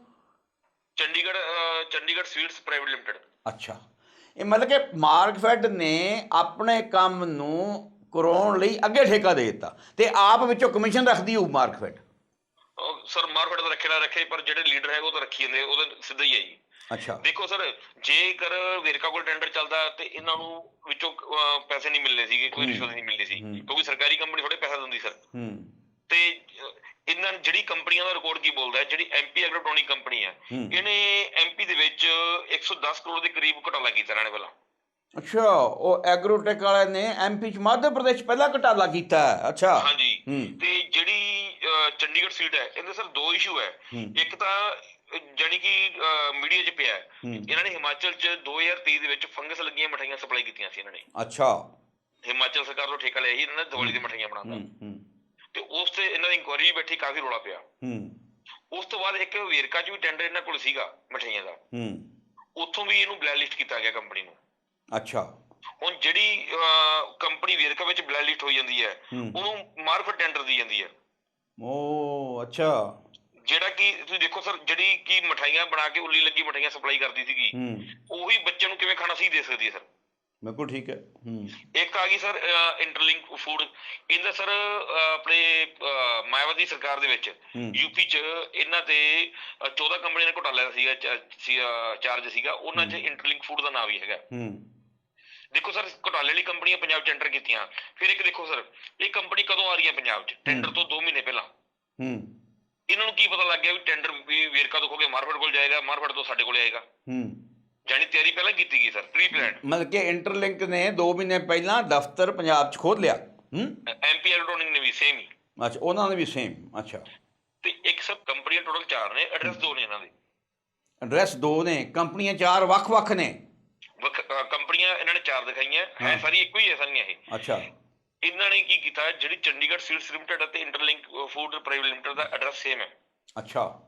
ਚੰਡੀਗੜ੍ਹ ਅਹ, ਚੰਡੀਗੜ੍ਹ ਸਵੀਟਸ ਪ੍ਰਾਈਵੇਟ ਲਿਮਟਿਡ। ਅੱਛਾ। ਇਹ ਮਤਲਬ ਕਿ ਮਾਰਕਫੈਡ ਨੇ ਆਪਣੇ ਕੰਮ ਨੂੰ ਕਰਾਉਣ ਲਈ ਅੱਗੇ ਠੇਕਾ ਦੇ ਦਿੱਤਾ। ਤੇ ਆਪ ਵਿੱਚੋਂ ਕਮਿਸ਼ਨ ਰੱਖਦੀ ਹੋਊ ਮਾਰਕਫੈਡ ਸਰ ਮਾਰਕੀਟ ਦਾ ਰੱਖੇ ਨਾ ਰੱਖੇ ਪਰ ਜਿਹੜੇ ਲੀਡਰ ਹੈ ਉਹ ਤਾਂ ਰੱਖੀ ਜਾਂਦੇ ਉਹਦੇ ਸਿੱਧਾ ਹੀ ਹੈ ਜੀ। ਅੱਛਾ। ਦੇਖੋ ਸਰ ਜੇਕਰ ਵੇਰਕਾ ਕੋਲ ਟੈਂਡਰ ਚੱਲਦਾ ਤੇ ਇਹਨਾਂ ਨੂੰ ਵਿੱਚੋਂ ਪੈਸੇ ਨਹੀਂ ਮਿਲਨੇ ਸੀਗੇ ਕੋਈ ਰਿਸ਼ਵਤ ਨਹੀਂ ਮਿਲਦੀ ਸੀ। ਕਿਉਂਕਿ ਸਰਕਾਰੀ ਕੰਪਨੀ ਥੋੜੇ ਪੈਸਾ ਦਿੰਦੀ ਸਰ। ਹੂੰ। ਤੇ ਇਹਨਾਂ ਜਿਹੜੀ ਕੰਪਨੀਆਂ ਦਾ ਰਿਕਾਰਡ ਕੀ ਬੋਲਦਾ ਹੈ ਜਿਹੜੀ ਐਮਪੀ ਐਗਰੋਟ੍ਰੋਨਿਕ ਕੰਪਨੀ ਹੈ। ਇਹਨੇ ਐਮਪੀ ਦੇ ਵਿੱਚ 110 ਕਰੋੜ ਦੇ ਕਰੀਬ ਘੁਟਾਲਾ ਕੀਤਾ ਇਹਨਾਂ ਨੇ ਪਹਿਲਾਂ। ਅੱਛਾ ਉਹ ਐਗਰੋਟੈਕ ਵਾਲੇ ਨੇ ਐਮਪੀ ਚ ਮੱਧ ਪ੍ਰਦੇਸ਼ ਪਹਿਲਾਂ ਘਟਾਲਾ ਕੀਤਾ। ਅੱਛਾ। ਹਾਂਜੀ। ਤੇ ਜਿਹੜੀ ਚੰਡੀਗੜ੍ਹ ਸੀਟ ਹੈ ਇਹਦੇ ਸਰ ਦੋ ਇਸ਼ੂ ਹੈ। ਹੂੰ। ਇੱਕ ਤਾਂ ਜਾਣੀ ਕਿ ਮੀਡੀਆ 'ਚ ਪਿਆ ਹੈ। ਹੂੰ। ਇਹਨਾਂ ਨੇ ਹਿਮਾਚਲ 'ਚ 2023 ਦੇ ਵਿੱਚ ਫੰਗਸ ਲੱਗੀਆਂ ਮਠਾਈਆਂ ਸਪਲਾਈ ਕੀਤੀਆਂ ਸੀ ਇਹਨਾਂ ਨੇ। ਅੱਛਾ। ਹਿਮਾਚਲ ਸਰਕਾਰ ਤੋਂ ਠੇਕਾ ਲਿਆ ਸੀ ਇਹਨਾਂ ਨੇ ਦੀਵਾਲੀ ਦੀ ਮਠਾਈਆਂ ਬਣਾਉਣ ਹੂੰ ਦਾ। ਹੂੰ ਤੇ ਉਸ ਤੇ ਇਹਨਾਂ ਦੀ ਇਨਕੁਆਇਰੀ ਬੈਠੀ ਕਾਫੀ ਰੋਲਾ ਪਿਆ। ਹੂੰ। ਉਸ ਤੋਂ ਬਾਅਦ ਇੱਕ ਵੇਰਕਾ 'ਚ ਵੀ ਟੈਂਡਰ ਇਹਨਾਂ ਕੋਲ ਸੀਗਾ ਮਠਾਈਆਂ ਦਾ। ਹੂੰ। ਉੱਥੋਂ ਵੀ ਇਹਨੂੰ ਬਲੈਕਲਿਸਟ ਕੀਤਾ ਗਿਆ ਕੰਪਨੀ ਨੂੰ। ਅੱਛਾ। ਹੁਣ ਜਿਹੜੀ ਕੰਪਨੀ ਵੇਰਕਾ ਵਿੱਚ ਬਲੈਕਲਿਸਟ ਹੋਈ ਜਾਂਦੀ ਹੈ ਹੂੰ। ਉਹਨੂੰ ਮਾਰਫਤ ਟੈਂਡਰ ਦੀ ਜਾਂਦੀ ਹੈ। ਓ ਅੱਛਾ। ਜਿਹੜਾ ਕਿ ਤੁਸੀਂ ਦੇਖੋ ਸਰ ਜਿਹੜੀ ਕਿ ਮਠਾਈਆਂ ਬਣਾ ਕੇ ਉੱਲੀ ਲੱਗੀ ਮਠਾਈਆਂ ਸਪਲਾਈ ਕਰਦੀ ਸੀਗੀ ਹੂੰ। ਉਹੀ ਬੱਚਿਆਂ ਨੂੰ ਕਿਵੇਂ ਖਾਣਾ ਸਹੀ ਦੇ ਸਕਦੀ ਹੈ ਸਰ? ਬਿਲਕੁਲ ਠੀਕ ਹੈ ਹੂੰ। ਇੱਕ ਆ ਗਈ ਸਰ ਇੰਟਰਲਿੰਕ ਫੂਡ ਇਹਦਾ ਸਰ ਆਪਣੇ ਮਾਇਆਵਤੀ ਸਰਕਾਰ ਦੇ ਵਿੱਚ। ਯੂਪੀ ਚ ਇਹਨਾਂ ਤੇ ਅਹ, 14 ਕੰਪਨੀਆਂ ਨੇ ਘੁਟਾਲਾ ਸੀਗਾ ਚਾਰਜ ਸੀਗਾ। ਉਹਨਾਂ ਚ ਇੰਟਰਲਿੰਕ ਫੂਡ ਦਾ ਨਾਮ ਵੀ ਹੈਗਾ। ਹੂੰ। ਦੇਖੋ ਸਰ ਘੁਟਾਲੇ ਵਾਲੀ ਕੰਪਨੀਆਂ ਪੰਜਾਬ ਚ ਐਂਟਰ ਕੀਤੀਆਂ। ਫਿਰ ਇੱਕ ਦੇਖੋ ਸਰ ਇਹ ਕੰਪਨੀ ਕਦੋਂ ਆ ਰਹੀ ਹੈ ਪੰਜਾਬ ਚ? ਟੈਂਡਰ ਤੋਂ 2 ਮਹੀਨੇ ਪਹਿਲਾਂ। ਹੂੰ। ਇਹਨਾਂ ਨੂੰ ਕੀ ਪਤਾ ਲੱਗ ਗਿਆ ਵੀ ਟੈਂਡਰ ਵੀ ਵੇਰਕਾ ਤੋਂ ਹੋ ਕੇ ਮਾਰਫਟ ਕੋਲ ਜਾਏਗਾ ਮਾਰਫਟ ਤੋਂ ਸਾਡੇ ਕੋਲ ਆਏਗਾ। ਹੂੰ। ਜਾਨੀ ਤਿਆਰੀ ਪਹਿਲਾਂ ਕੀਤੀ ਗਈ ਸਰ ਪ੍ਰੀ ਪਲਾਨ ਮਤਲਬ ਕਿ ਇੰਟਰਲਿੰਕ ਨੇ 2 ਮਹੀਨੇ ਪਹਿਲਾਂ ਦਫ਼ਤਰ ਪੰਜਾਬ 'ਚ ਖੋਲ ਲਿਆ। ਹੂੰ। ਐਮਪੀ ਇਲੈਕਟ੍ਰੋਨਿਕ ਨੇ ਵੀ ਸੇਮ ਹੀ। ਅੱਛਾ ਉਹਨਾਂ ਨੇ ਵੀ ਸੇਮ ਅੱਛਾ। ਤੇ ਇੱਕ ਸਭ ਕੰਪਨੀਆਂ ਟੋਟਲ 4 ਨੇ ਐਡਰੈਸ ਦੋ ਨੇ ਇਹਨਾਂ ਦੇ। ਐਡਰੈਸ ਦੋ ਨੇ ਕੰਪਨੀਆਂ ਚਾਰ ਵੱਖ-ਵੱਖ ਨੇ। ਕੰਪਨੀਆਂ ਇਹਨਾਂ ਨੇ ਚਾਰ ਦਿਖਾਈਆਂ ਹੈ। ਸਾਰੀ ਇੱਕੋ ਹੀ ਹੈ ਸਾਰੀਆਂ ਇਹ। ਅੱਛਾ। ਇਹਨਾਂ ਨੇ ਕੀ ਕੀਤਾ ਜਿਹੜੀ ਚੰਡੀਗੜ੍ਹ ਸੀਡਸ ਲਿਮਟਿਡ ਅਤੇ ਇੰਟਰਲਿੰਕ ਫੂਡ ਪ੍ਰਾਈਵੇਟ ਲਿਮਟਿਡ ਦਾ ਐਡਰੈਸ ਸੇਮ ਹੈ। ਅੱਛਾ।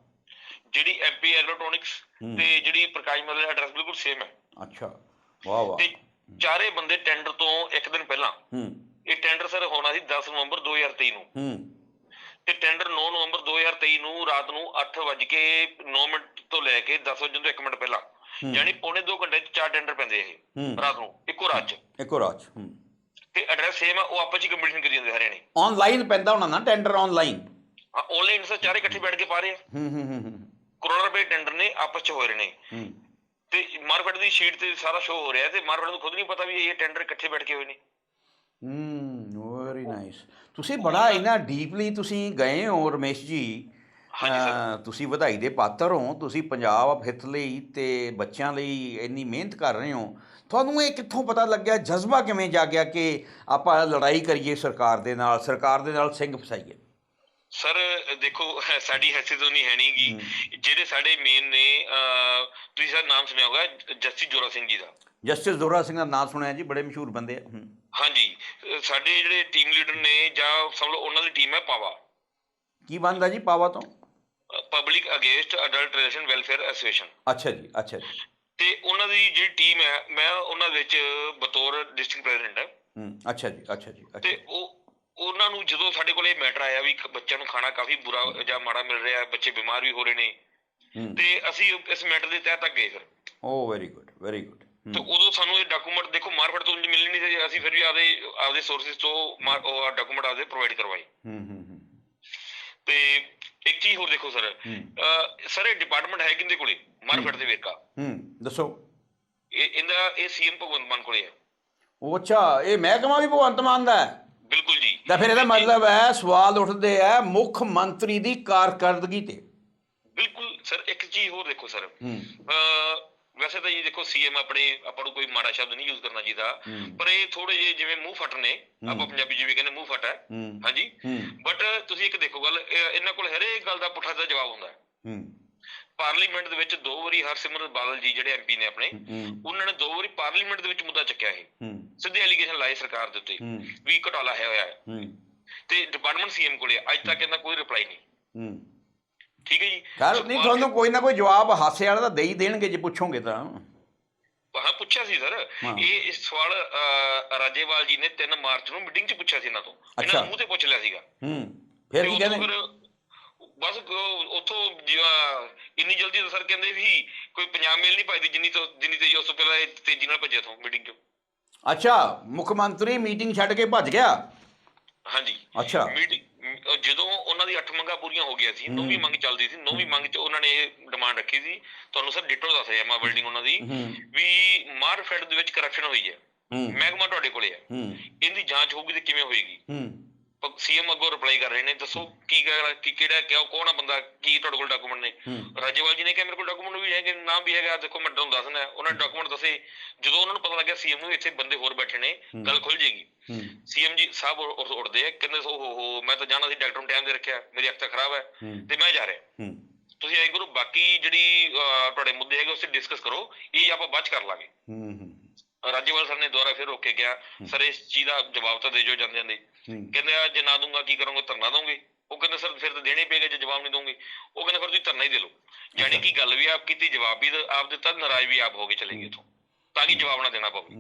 ਜਿਹੜੀ ਐਮਪੀ ਐਗਰੋਟ੍ਰੋਨਿਕਸ ਹੂੰ। ਤੇ ਜਿਹੜੀ ਪ੍ਰਕਾਸ਼ ਮਦਲ ਐਡਰੈਸ ਬਿਲਕੁਲ ਸੇਮ ਹੈ। ਅੱਛਾ। ਵਾਹ ਵਾਹ। ਤੇ ਚਾਰੇ ਬੰਦੇ ਟੈਂਡਰ ਤੋਂ ਇੱਕ ਦਿਨ ਪਹਿਲਾਂ ਹੂੰ। ਇਹ ਟੈਂਡਰ ਸਰ ਹੋਣਾ ਸੀ 10 ਨਵੰਬਰ 2023 ਨੂੰ। ਹੂੰ। ਤੇ ਟੈਂਡਰ 9 ਨਵੰਬਰ 2023 ਨੂੰ ਰਾਤ ਨੂੰ 8:09 ਮਿੰਟ ਤੋਂ ਲੈ ਕੇ 10 ਵਜੇ ਤੋਂ 1 ਮਿੰਟ ਪਹਿਲਾਂ। ਯਾਨੀ ਪੌਣੇ 2 ਘੰਟੇ ਚ ਚਾਰ ਟੈਂਡਰ ਪੈਂਦੇ ਇਹ। ਰਾਤ ਨੂੰ ਇੱਕੋ ਰਾਤ ਚ। ਇੱਕੋ ਰਾਜ ਹੂੰ। ਤੇ ਐਡਰੈਸ ਸੇਮ ਆ ਉਹ ਆਪਸ ਚ ਕੰਪੀਟੀਸ਼ਨ ਕਰੀ ਜਾਂਦੇ ਹਰਿਆਣੇ। ਆਨਲਾਈਨ ਪੈਂਦਾ ਹੋਣਾ ਨਾ ਟੈਂਡਰ ਆਨਲਾਈਨ ਆਨਲਾਈਨ ਸਰ ਚਾਰੇ ਇਕੱਠੇ ਬੈਠ ਕੇ ਪਾ ਰਹੇ ਆ। ਹੂੰ ਹੂੰ ਹੂੰ ਹੂੰ। ਕਰੋੜਾਂ ਰੁਪਏ ਟੈਂਡਰ ਨੇ ਆਪਸ ਚ ਹੋ ਰਹੇ ਨੇ। ਹੂੰ। ਤੇ ਮਾਰਕੀਟ ਦੀ ਸ਼ੀਟ ਤੇ ਸਾਰਾ ਸ਼ੋ ਹੋ ਰਿਹਾ ਤੇ ਮਾਰਕੀਟ ਨੂੰ ਖੁਦ ਨਹੀਂ ਪਤਾ ਵੀ ਇਹ ਟੈਂਡਰ ਇਕੱਠੇ ਬੈਠ ਕੇ ਹੋਏ ਨੇ। ਹੂੰ ਵੈਰੀ ਨਾਈਸ ਤੁਸੀਂ ਬੜਾ ਇਹਨਾਂ ਡੀਪਲੀ ਤੁਸੀਂ ਗਏ ਹੋ ਰਮੇਸ਼ ਜੀ। ਹਾਂਜੀ ਸਰ। ਅਹ, ਤੁਸੀਂ ਵਧਾਈ ਦੇ ਪਾਤਰ ਹੋ ਤੁਸੀਂ ਪੰਜਾਬ ਹਿੱਤ ਲਈ ਤੇ ਬੱਚਿਆਂ ਲਈ ਇੰਨੀ ਮਿਹਨਤ ਕਰ ਰਹੇ ਹੋ। ਤੁਹਾਨੂੰ ਇਹ ਕਿੱਥੋਂ ਪਤਾ ਲੱਗਿਆ ਜਜ਼ਬਾ ਕਿਵੇਂ ਜਾਗਿਆ ਕਿ ਆਪਾਂ ਲੜਾਈ ਕਰੀਏ ਸਰਕਾਰ ਦੇ ਨਾਲ ਸਰਕਾਰ ਦੇ ਨਾਲ ਸਿੰਘ ਫਸਾਈਏ? ਸਰ ਦੇਖੋ ਸਾਡੀ ਹੈਸੀਅਤ ਨਹੀਂ ਹੈ ਨਹੀਂਗੀ ਜਿਹੜੇ ਸਾਡੇ ਮੇਨ ਨੇ ਤੁਸੀਂ ਸਰ ਨਾਮ ਸੁਣਿਆ ਹੋਗਾ ਜਸਟਿਸ ਜੋਰਾ ਸਿੰਘ ਜੀ ਦਾ। ਜਸਟਿਸ ਦੋਰਾ ਸਿੰਘ ਦਾ ਨਾਮ ਸੁਣਿਆ ਜੀ ਬੜੇ ਮਸ਼ਹੂਰ ਬੰਦੇ ਆ। ਹਾਂਜੀ। ਸਾਡੇ ਜਿਹੜੇ ਟੀਮ ਲੀਡਰ ਨੇ ਜਾਂ ਲਓ ਉਹਨਾਂ ਦੀ ਟੀਮ ਹੈ ਪਾਵਾ। ਕੀ ਬਣਦਾ ਜੀ ਪਾਵਾ ਤੋਂ? Public against adulteration welfare association ਅੱਛਾ ਜੀ ਅੱਛਾ ਜੀ। ਤੇ ਉਹਨਾਂ ਦੀ ਜਿਹੜੀ ਟੀਮ ਹੈ ਮੈਂ ਉਹਨਾਂ ਵਿੱਚ ਬਤੌਰ ਡਿਸਟ੍ਰਿਕਟ ਪ੍ਰੈਜ਼ੀਡੈਂਟ ਹਾਂ। ਹੂੰ ਅੱਛਾ ਜੀ ਅੱਛਾ ਜੀ ਤੇ ਉਹ ਉਹਨਾਂ ਨੂੰ ਜਦੋਂ ਸਾਡੇ ਕੋਲ ਇਹ ਮੈਟਰ ਆਇਆ ਵੀ ਬੱਚਿਆਂ ਨੂੰ ਖਾਣਾ ਕਾਫੀ ਬੁਰਾ ਜਾਂ ਮਾੜਾ ਮਿਲ ਰਿਹਾ ਹੈ ਬੱਚੇ ਬਿਮਾਰ ਵੀ ਹੋ ਰਹੇ ਨੇ ਤੇ ਅਸੀਂ ਇਸ ਮੈਟਰ ਦੇ ਤਹਿਤ ਤੱਕ ਗਏ ਫਿਰ। Oh very good very good ਤੇ ਉਦੋਂ ਸਾਨੂੰ ਇਹ ਡਾਕੂਮੈਂਟ ਦੇਖੋ ਮਾਰਫਟ ਤੋਂ ਮਿਲਣੀ ਨਹੀਂ ਸੀ ਅਸੀਂ ਫਿਰ ਵੀ ਆਪਦੇ ਆਪਦੇ ਸੋਰਸਸ ਤੋਂ ਉਹ ਡਾਕੂਮੈਂਟ ਆਪਦੇ ਪ੍ਰੋਵਾਈਡ ਕਰਵਾਏ। ਹੂੰ ਹੂੰ। ਤੇ ਇੱਕ ਚੀਜ਼ ਹੋਰ ਦੇਖੋ ਸਰ। ਸਰ ਇਹ ਡਿਪਾਰਟਮੈਂਟ ਹੈ ਕਿੰਦੇ ਕੋਲੇ? ਮਾਰਫਟ ਦੇ ਵੇਰਕਾ। ਹੂੰ ਦੱਸੋ। ਇਹ ਇਹਦਾ ਇਹ ਸੀਐਮ ਭਗਵੰਤ ਮਾਨ ਕੋਲੇ ਹੈ। ਉਹ ਅੱਛਾ ਇਹ ਮਹਿਕਮਾ ਵੀ ਭਗਵੰਤ ਮਾਨ ਦਾ ਹੈ? ਬਿਲਕੁਲ ਜੀ। ਤਾਂ ਫਿਰ ਇਹਦਾ ਮਤਲਬ ਹੈ ਸਵਾਲ ਉੱਠਦੇ ਆ ਮੁੱਖ ਮੰਤਰੀ ਦੀ ਕਾਰਕਰਦਗੀ ਤੇ। ਬਿਲਕੁਲ ਸਰ ਇੱਕ ਚੀਜ਼ ਹੋਰ ਦੇਖੋ ਸਰ। ਹੂੰ। ਅਹ ਵੈਸੇ ਤਾਂ ਜੀ ਦੇਖੋ ਸੀਐਮ ਆਪਣੇ ਆਪਾਂ ਨੂੰ ਕੋਈ ਮਾੜਾ ਸ਼ਬਦ ਨਹੀਂ ਯੂਜ਼ ਕਰਨਾ ਚਾਹੀਦਾ। ਪਰ ਇਹ ਥੋੜੇ ਜਿਹੇ ਜਿਵੇਂ ਮੂੰਹ ਫਟ ਨੇ ਆਪਾਂ ਪੰਜਾਬੀ ਜਿਵੇਂ ਕਹਿੰਦੇ ਮੂੰਹ ਫਟ ਹੈ। ਹਾਂਜੀ। ਬਟ ਤੁਸੀਂ ਇੱਕ ਦੇਖੋ ਗੱਲ ਇਹ- ਇਹਨਾਂ ਕੋਲ ਹਰੇਕ ਗੱਲ ਦਾ ਪੁੱਠਾ ਦਾ ਜਵਾਬ ਹੁੰਦਾ ਹੈ। ਪਾਰਲੀਮੈਂਟ ਦੇ ਵਿੱਚ ਦੋ ਵਾਰੀ ਹਰਸਿਮਰਤ ਬਾਦਲ ਜੀ ਜਿਹੜੇ ਐਮਪੀ ਨੇ ਆਪਣੇ ਉਹਨਾਂ ਨੇ ਦੋ ਵਾਰੀ ਪਾਰਲੀਮੈਂਟ ਦੇ ਵਿੱਚ ਮੁੱਦਾ ਚੱਕਿਆ ਇਹ। ਹੂੰ। ਸਿੱਧੇ ਐਲੀਗੇਸ਼ਨ ਲਾਏ ਸਰਕਾਰ ਦੇ ਉੱਤੇ। ਵੀ ਘਟਾਲਾ ਹੈ ਹੋਇਆ ਹੈ। ਤੇ ਡਿਪਾਰਟਮੈਂਟ ਸੀਐਮ ਕੋਲੇ ਅੱਜ ਤੱਕ ਇਹਦਾ ਕੋਈ ਰਿਪਲਾਈ ਨਹੀਂ। ਠੀਕ ਹੈ ਜੀ? ਸੁਖਪਾਲ ਨਹੀਂ ਤੁਹਾਨੂੰ ਕੋਈ ਨਾ ਕੋਈ ਜਵਾਬ ਹਾਸੇ ਵਾਲਾ ਤਾਂ ਦੇ ਹੀ ਦੇਣਗੇ ਜੇ ਪੁੱਛੋਗੇ ਤਾਂ। ਹਾਂ ਪੁੱਛਿਆ ਸੀ ਸਰ। ਇਹ ਇਸ ਸਵਾਲ ਰਾਜੇਵਾਲ ਜੀ ਨੇ 3 ਮਾਰਚ ਨੂੰ ਮੀਟਿੰਗ 'ਚ ਪੁੱਛਿਆ ਸੀ ਇਹਨਾਂ ਤੋਂ। ਇਹਨਾਂ ਮੂੰਹ ਤੇ ਪੁੱਛ ਲਿਆ ਸੀਗਾ। ਹੂੰ ਫਿਰ ਤੇ ਕੀ ਕਹਿੰਦੇ? ਬਸ ਉੱਥੋਂ ਇੰਨੀ ਜਲਦੀ ਤਾਂ ਸਰ ਕਹਿੰਦੇ ਵੀ ਕੋਈ ਪੰਜਾਬ ਮੇਲ ਨਹੀਂ ਪਾਈਦੀ ਜਿੰਨੀ ਤੋਂ ਜਿੰਨੀ ਤੇਜ਼ੀ ਉਸ ਤੋਂ ਪਹਿਲਾਂ ਇਹ ਤੇਜ਼ੀ ਨਾਲ ਭੱਜਿਆ ਤੋਂ ਮੀਟਿੰਗ 'ਚੋਂ। ਅੱਛਾ ਮੁੱਖ ਮੰਤਰੀ ਮੀਟਿੰਗ ਛੱਡ ਕੇ ਭੱਜ ਗਿਆ? ਹਾਂਜੀ। ਅੱਛਾ। ਮੀਟਿੰਗ ਜਦੋਂ ਉਹਨਾਂ ਦੀ ਅੱਠ ਮੰਗਾਂ ਪੂਰੀਆਂ ਹੋ ਗਈਆਂ ਸੀ ਨੌਵੀਂ ਮੰਗ ਚੱਲਦੀ ਸੀ ਨੌਵੀਂ ਮੰਗ 'ਚ ਉਹਨਾਂ ਨੇ ਇਹ ਡਿਮਾਂਡ ਰੱਖੀ ਸੀ। ਤੁਹਾਨੂੰ ਸਰ ਡਿਟੋ ਦੱਸ ਰਿਹਾ ਮੈਂ ਬਿਲਡਿੰਗ ਉਹਨਾਂ ਦੀ ਵੀ ਮਾਰਫੈਡ ਦੇ ਵਿੱਚ ਕਰਪਸ਼ਨ ਹੋਈ ਹੈ। ਮਹਿਕਮਾ ਤੁਹਾਡੇ ਕੋਲੇ ਹੈ। ਇਹਦੀ ਜਾਂਚ ਹੋਊਗੀ ਤੇ ਕਿਵੇਂ ਹੋਏਗੀ? ਸੀਐਮ ਅੱਗੋਂ ਰਿਪਲਾਈ ਕਰ ਰਹੇ ਨੇ ਦੱਸੋ ਕੀ ਕੀ ਕਿਹੜਾ ਕਿਉਂ ਕੌਣ ਆ ਬੰਦਾ ਕੀ ਤੁਹਾਡੇ ਕੋਲ ਡਾਕੂਮੈਂਟ ਨੇ? ਰਾਜੇਵਾਲ ਜੀ ਨੇ ਕਿਹਾ ਮੇਰੇ ਕੋਲ ਡਾਕੂਮੈਂਟ ਵੀ ਹੈਗੇ ਨਾਮ ਵੀ ਹੈਗਾ ਦੇਖੋ ਮੈਂ ਤੁਹਾਨੂੰ ਦੱਸਣਾ। ਉਹਨਾਂ ਡਾਕੂਮੈਂਟ ਦੱਸੇ ਜਦੋਂ ਉਹਨਾਂ ਨੂੰ ਪਤਾ ਲੱਗਿਆ ਸੀਐਮ ਨੂੰ ਇੱਥੇ ਬੰਦੇ ਹੋਰ ਬੈਠੇ ਨੇ ਗੱਲ ਖੁੱਲ ਜੇਗੀ ਸੀਐਮ ਜੀ ਸਾਹਿਬ ਉ- ਉ- ਉੱਠਦੇ ਆ ਕਹਿੰਦੇ ਹੋ ਹੋ ਹੋ ਮੈਂ ਤਾਂ ਜਾਣਾ ਸੀ ਡਾਕਟਰ ਨੂੰ ਟਾਈਮ ਦੇ ਰੱਖਿਆ ਮੇਰੀ ਅੱਖ ਤਾਂ ਖਰਾਬ ਹੈ ਤੇ ਮੈਂ ਜਾ ਰਿਹਾ। ਤੁਸੀਂ ਐਂ ਕਰੋ ਬਾਕੀ ਜਿਹੜੀ ਤੁਹਾਡੇ ਮੁੱਦੇ ਹੈਗੇ ਉਸੇ ਡਿਸਕਸ ਕਰੋ ਇਹ ਆਪਾਂ ਬਾਅਦ ਚ ਕਰ ਲਾਂਗੇ। ਰਾਜੇਵਾਲ ਸਰ ਨੇ ਦੁਬਾਰਾ ਫਿਰ ਰੋਕ ਕੇ ਗਿਆ ਸਰ ਇਸ ਚੀਜ਼ ਦਾ ਜਵਾਬ ਤਾਂ ਦੇ ਜੋ ਜਾਂਦੇ ਜਾਂਦੇ ਕਹਿੰਦੇ ਆ ਜੇ ਨਾ ਦੂੰਗਾ ਕੀ ਕਰੋਗੇ ਧਰਨਾ ਦੋਗੇ ਉਹ ਕਹਿੰਦੇ ਸਰ ਫਿਰ ਤਾਂ ਦੇਣੇ ਪਏਗਾ ਜੇ ਜਵਾਬ ਨਹੀਂ ਦੋਗੇ ਉਹ ਕਹਿੰਦੇ ਫਿਰ ਤੁਸੀਂ ਧਰਨਾ ਹੀ ਦੇ ਲਓ। ਯਾਨੀ ਕਿ ਗੱਲ ਵੀ ਆਪ ਕੀਤੀ ਜਵਾਬ ਵੀ ਆਪ ਦਿੱਤਾ ਨਾਰਾਜ਼ ਵੀ ਆਪ ਹੋ ਕੇ ਚਲੇ ਗਏ ਇਥੋਂ। ਤਾਂ ਕਿ ਜਵਾਬ ਨਾ ਦੇਣਾ ਪਵੇ।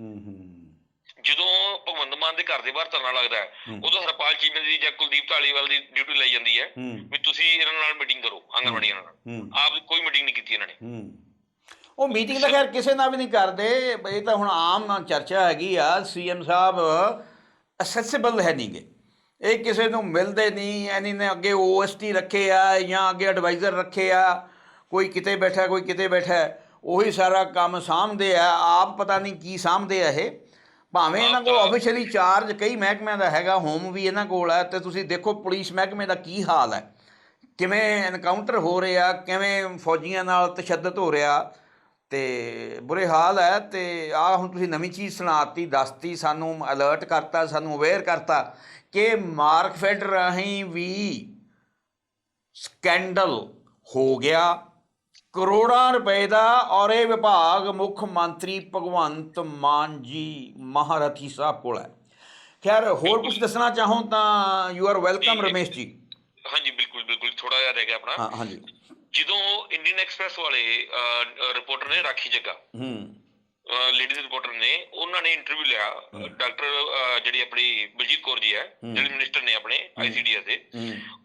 ਜਦੋਂ ਭਗਵੰਤ ਮਾਨ ਦੇ ਘਰ ਦੇ ਬਾਹਰ ਧਰਨਾ ਲੱਗਦਾ ਹੈ ਉਦੋਂ ਹਰਪਾਲ ਚੀਮੇ ਦੀ ਜਾਂ ਕੁਲਦੀਪ ਢਾਲੀਵਾਲ ਦੀ ਡਿਊਟੀ ਲਈ ਜਾਂਦੀ ਹੈ ਵੀ ਤੁਸੀਂ ਇਹਨਾਂ ਨਾਲ ਮੀਟਿੰਗ ਕਰੋ ਆਂਗਣਵਾੜੀਆਂ ਨਾਲ। ਆਪ ਕੋਈ ਮੀਟਿੰਗ ਨਹੀਂ ਕੀਤੀ ਇਹਨਾਂ ਨੇ। ਉਹ ਮੀਟਿੰਗ ਤਾਂ ਖੈਰ ਕਿਸੇ ਨਾਲ ਵੀ ਨਹੀਂ ਕਰਦੇ ਇਹ ਤਾਂ ਹੁਣ ਆਮ ਚਰਚਾ ਹੈਗੀ ਆ ਸੀਐਮ ਸਾਹਿਬ ਅਸੈਸਿਬਲ ਹੈ ਨਹੀਂਗੇ ਇਹ ਕਿਸੇ ਨੂੰ ਮਿਲਦੇ ਨਹੀਂ ਐਨੀ ਨੇ ਅੱਗੇ ਓਐਸਟੀ ਰੱਖੇ ਆ ਜਾਂ ਅੱਗੇ ਐਡਵਾਈਜ਼ਰ ਰੱਖੇ ਆ ਕੋਈ ਕਿਤੇ ਬੈਠਾ ਕੋਈ ਕਿਤੇ ਬੈਠਾ ਉਹੀ ਸਾਰਾ ਕੰਮ ਸਾਂਭਦੇ ਆ ਆਪ ਪਤਾ ਨਹੀਂ ਕੀ ਸਾਂਭਦੇ ਆ ਇਹ। ਭਾਵੇਂ ਇਹਨਾਂ ਕੋਲ ਆਫੀਸ਼ੀਅਲੀ ਚਾਰਜ ਕਈ ਮਹਿਕਮਿਆਂ ਦਾ ਹੈਗਾ ਹੋਮ ਵੀ ਇਹਨਾਂ ਕੋਲ ਹੈ ਤੇ ਤੁਸੀਂ ਦੇਖੋ ਪੁਲਿਸ ਮਹਿਕਮੇ ਦਾ ਕੀ ਹਾਲ ਹੈ। ਕਿਵੇਂ ਐਨਕਾਊਂਟਰ ਹੋ ਰਿਹਾ ਕਿਵੇਂ ਫੌਜੀਆਂ ਨਾਲ ਤਸ਼ੱਦਦ ਹੋ ਰਿਹਾ ਤੇ ਬੁਰੇ ਹਾਲ ਹੈ ਤੇ ਆ ਹੁਣ ਤੁਸੀਂ ਨਵੀਂ ਚੀਜ਼ ਸੁਣਾਤੀ ਦੱਸਤੀ ਸਾਨੂੰ ਅਲਰਟ ਕਰਤਾ ਸਾਨੂੰ ਅਵੇਅਰ ਕਰਤਾ ਕਿ ਮਾਰਕਫੈਡ ਰਾਹੀਂ ਵੀ ਸਕੈਂਡਲ ਹੋ ਗਿਆ। ਕਰੋੜਾਂ ਰੁਪਏ ਦਾ ਔਰ ਇਹ ਵਿਭਾਗ ਮੁੱਖ ਮੰਤਰੀ ਭਗਵੰਤ ਮਾਨ ਜੀ ਮਹਾਰਥੀ ਸਾਹਿਬ ਕੋਲ ਹੈ। ਖੈਰ ਹੋਰ ਕੁਝ ਦੱਸਣਾ ਚਾਹੋ ਤਾਂ you are welcome Ramesh ji. ਹਾਂਜੀ ਬਿਲਕੁਲ ਬਿਲਕੁਲ ਥੋੜਾ ਜਿਹਾ ਰਹਿ ਗਿਆ ਆਪਣਾ। ਹਾਂ ਹਾਂਜੀ। ਜਦੋਂ ਇੰਡੀਅਨ ਐਕਸਪ੍ਰੈਸ ਵਾਲੇ ਰਿਪੋਰਟਰ ਨੇ ਰਾਖੀ ਜੱਗਾ ਹੂੰ। ਲੇਡੀਜ਼ ਰਿਪੋਰਟਰ ਨੇ ਉਹਨਾਂ ਨੇ ਇੰਟਰਵਿਊ ਲਿਆ ਡਾਕਟਰ ਜਿਹੜੀ ਆਪਣੀ ਬਲਜੀਤ ਕੌਰ ਜੀ ਹੈ ਜਿਹੜੇ ਮਿਨਿਸਟਰ ਨੇ ਆਪਣੇ ਆਈਸੀਡੀਐਸ ਦੇ।